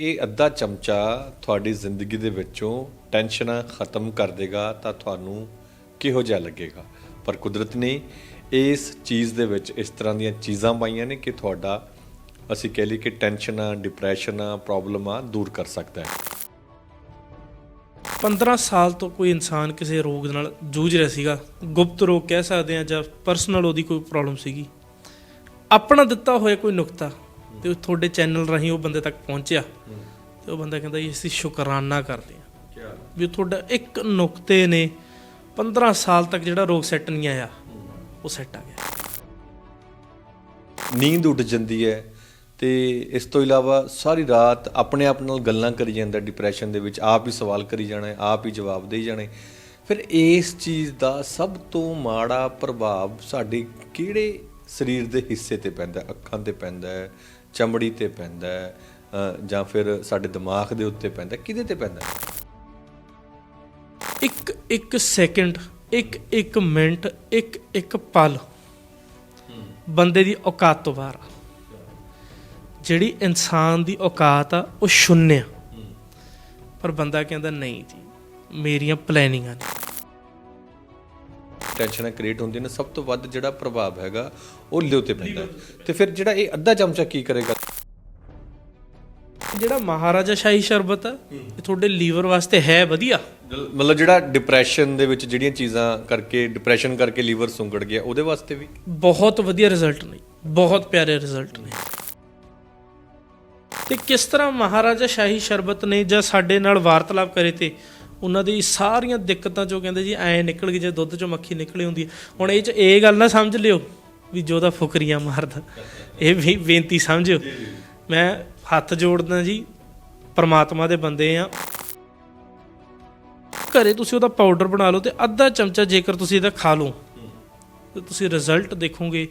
ਇਹ ਅੱਧਾ ਚਮਚਾ ਤੁਹਾਡੀ ਜ਼ਿੰਦਗੀ ਦੇ ਵਿੱਚੋਂ ਟੈਨਸ਼ਨਾਂ ਖਤਮ ਕਰ ਦੇਗਾ ਤਾਂ ਤੁਹਾਨੂੰ ਕਿਹੋ ਜਿਹਾ ਲੱਗੇਗਾ? ਪਰ ਕੁਦਰਤ ਨੇ ਇਸ ਚੀਜ਼ ਦੇ ਵਿੱਚ ਇਸ ਤਰ੍ਹਾਂ ਦੀਆਂ ਚੀਜ਼ਾਂ ਪਾਈਆਂ ਨੇ ਕਿ ਤੁਹਾਡਾ, ਅਸੀਂ ਕਹਿ ਲਈ ਕਿ ਟੈਨਸ਼ਨਾਂ, ਡਿਪਰੈਸ਼ਨਾਂ, ਪ੍ਰੋਬਲਮਾਂ ਦੂਰ ਕਰ ਸਕਦਾ ਹੈ। 15 ਸਾਲ ਤੋਂ ਕੋਈ ਇਨਸਾਨ ਕਿਸੇ ਰੋਗ ਨਾਲ ਜੂਝ ਰਿਹਾ ਸੀਗਾ। ਗੁਪਤ ਰੋਗ ਕਹਿ ਸਕਦੇ ਆ ਜਾਂ ਪਰਸਨਲ ਉਹਦੀ ਕੋਈ ਪ੍ਰੋਬਲਮ ਸੀਗੀ। ਆਪਣਾ ਦਿੱਤਾ ਹੋਇਆ ਕੋਈ ਨੁਕਤਾ ਤੇ ਉਹ ਤੁਹਾਡੇ ਚੈਨਲ ਰਾਹੀਂ ਉਹ ਬੰਦੇ ਤੱਕ ਪਹੁੰਚਿਆ। ਤੇ ਉਹ ਬੰਦਾ ਕਹਿੰਦਾ ਜੀ, ਅਸੀਂ ਸ਼ੁਕਰਾਨਾ ਕਰਦੇ ਆ ਵੀ ਤੁਹਾਡਾ ਇੱਕ ਨੁਕਤੇ ਨੇ 15 ਸਾਲ ਤੱਕ ਜਿਹੜਾ ਰੋਗ ਸੈੱਟ ਨਹੀਂ ਆਇਆ, ਉਹ ਸੈੱਟ ਆ ਗਿਆ। ਨੀਂਦ ਉੱਡ ਜਾਂਦੀ ਹੈ ਤੇ ਇਸ ਤੋਂ ਇਲਾਵਾ ਸਾਰੀ ਰਾਤ ਆਪਣੇ ਆਪ ਨਾਲ ਗੱਲਾਂ ਕਰੀ ਜਾਂਦਾ ਡਿਪਰੈਸ਼ਨ ਦੇ ਵਿੱਚ ਆਪ ਹੀ ਸਵਾਲ ਕਰੀ ਜਾਣਾ, ਆਪ ਹੀ ਜਵਾਬ ਦੇਈ ਜਾਣੇ। ਫਿਰ ਇਸ ਚੀਜ਼ ਦਾ ਸਭ ਤੋਂ ਮਾੜਾ ਪ੍ਰਭਾਵ ਸਾਡੇ ਕਿਹੜੇ ਸਰੀਰ ਦੇ ਹਿੱਸੇ ਤੇ ਪੈਂਦਾ, ਅੱਖਾਂ ਤੇ ਪੈਂਦਾ ਹੈ? ਚਮੜੀ ਤੇ ਪੈਂਦਾ ਹੈ ਜਾਂ ਫਿਰ ਸਾਡੇ ਦਿਮਾਗ ਦੇ ਉੱਤੇ ਪੈਂਦਾ? ਕਿਹਦੇ ਤੇ ਪੈਂਦਾ? ਇੱਕ ਇੱਕ ਸੈਕਿੰਡ ਇੱਕ ਇੱਕ ਮਿੰਟ ਇੱਕ ਇੱਕ ਪਲ। ਬੰਦੇ ਦੀ ਔਕਾਤ ਤੋਂ ਬਾਹਰ ਜਿਹੜੀ ਇਨਸਾਨ ਦੀ ਔਕਾਤ ਆ ਉਹ ਸ਼ੂਨਿਆ। ਪਰ ਬੰਦਾ ਕਹਿੰਦਾ ਨਹੀਂ ਜੀ ਮੇਰੀਆਂ ਪਲੈਨਿੰਗਾਂ ਨੇ। ਟੈਨਸ਼ਨਾਂ ਕ੍ਰੀਏਟ ਹੁੰਦੀਆਂ ਨੇ ਸਭ ਤੋਂ ਵੱਧ ਜਿਹੜਾ ਪ੍ਰਭਾਵ ਹੈਗਾ ਉਹ ਲਿਓ ਤੇ ਪੈਂਦਾ। ਤੇ ਫਿਰ ਜਿਹੜਾ ਇਹ ਅੱਧਾ ਚਮਚਾ ਕੀ ਕਰੇਗਾ? ਜਿਹੜਾ ਮਹਾਰਾਜਾ ਸ਼ਾਹੀ ਸ਼ਰਬਤ ਆ ਇਹ ਤੁਹਾਡੇ ਲੀਵਰ ਵਾਸਤੇ ਹੈ ਵਧੀਆ। ਮਤਲਬ ਜਿਹੜਾ ਡਿਪਰੈਸ਼ਨ ਦੇ ਵਿੱਚ ਜਿਹੜੀਆਂ ਚੀਜ਼ਾਂ ਕਰਕੇ ਡਿਪਰੈਸ਼ਨ ਕਰਕੇ ਲੀਵਰ ਸੁੰਗੜ ਗਿਆ ਉਹਦੇ ਵਾਸਤੇ ਵੀ? ਬਹੁਤ ਵਧੀਆ ਰਿਜ਼ਲਟ ਨੇ ਬਹੁਤ ਪਿਆਰੇ ਰਿਜ਼ਲਟ ਨੇ। ਤੇ ਕਿਸ ਤਰ੍ਹਾਂ ਮਹਾਰਾਜਾ ਸ਼ਾਹੀ ਸ਼ਰਬਤ ਨੇ ਜਾਂ ਸਾਡੇ ਨਾਲ ਵਾਰਤਾਲਾਪ ਕਰੇ ਤੇ ਉਹਨਾਂ ਦੀ ਸਾਰੀਆਂ ਦਿੱਕਤਾਂ ਚੋਂ ਕਹਿੰਦੇ ਜੀ ਐ ਨਿਕਲ ਗਈ ਜੇ ਦੁੱਧ ਚੋਂ ਮੱਖੀ ਨਿਕਲੀ ਹੁੰਦੀ ਹੈ। ਹੁਣ ਇਹ ਚ ਇਹ ਗੱਲ ਨਾ ਸਮਝ ਲਿਓ ਵੀ ਜੋਦਾ ਫੁਕਰੀਆਂ ਮਾਰਦਾ। ਇਹ ਵੀ ਬੇਨਤੀ ਸਮਝਿਓ। ਮੈਂ ਹੱਥ ਜੋੜਦਾ ਜੀ ਪਰਮਾਤਮਾ ਦੇ ਬੰਦੇ ਆ। ਘਰੇ ਤੁਸੀਂ ਉਹਦਾ ਪਾਊਡਰ ਬਣਾ ਲਓ ਤੇ ਅੱਧਾ ਚਮਚਾ ਜੇਕਰ ਤੁਸੀਂ ਇਹਦਾ ਖਾ ਲਓ ਤੇ ਤੁਸੀਂ ਰਿਜ਼ਲਟ ਦੇਖੋਗੇ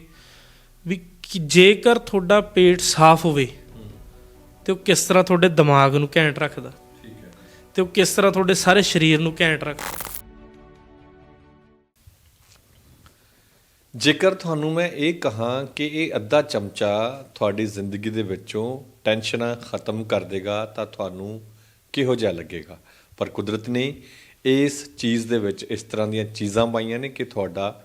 ਵੀ ਜੇਕਰ ਤੁਹਾਡਾ ਪੇਟ ਸਾਫ਼ ਹੋਵੇ ਤੇ ਉਹ ਕਿਸ ਤਰ੍ਹਾਂ ਤੁਹਾਡੇ ਦਿਮਾਗ ਨੂੰ ਘੈਂਟ ਰੱਖਦਾ। ਤੇ ਉਹ ਕਿਸ ਤਰ੍ਹਾਂ ਤੁਹਾਡੇ ਸਾਰੇ ਸਰੀਰ ਨੂੰ ਘੈਂਟ ਰੱਖ ਜੇਕਰ ਤੁਹਾਨੂੰ ਮੈਂ ਇਹ ਕਹਾਂ ਕਿ ਇਹ ਅੱਧਾ ਚਮਚਾ ਤੁਹਾਡੀ ਜ਼ਿੰਦਗੀ ਦੇ ਵਿੱਚੋਂ ਟੈਨਸ਼ਨਾਂ ਖਤਮ ਕਰ ਦੇਗਾ, ਤਾਂ ਤੁਹਾਨੂੰ ਕਿਹੋ ਜਿਹਾ ਲੱਗੇਗਾ? ਪਰ ਕੁਦਰਤ ਨੇ ਇਸ ਚੀਜ਼ ਦੇ ਵਿੱਚ ਇਸ ਤਰ੍ਹਾਂ ਦੀਆਂ ਚੀਜ਼ਾਂ ਪਾਈਆਂ ਨੇ ਕਿ ਤੁਹਾਡਾ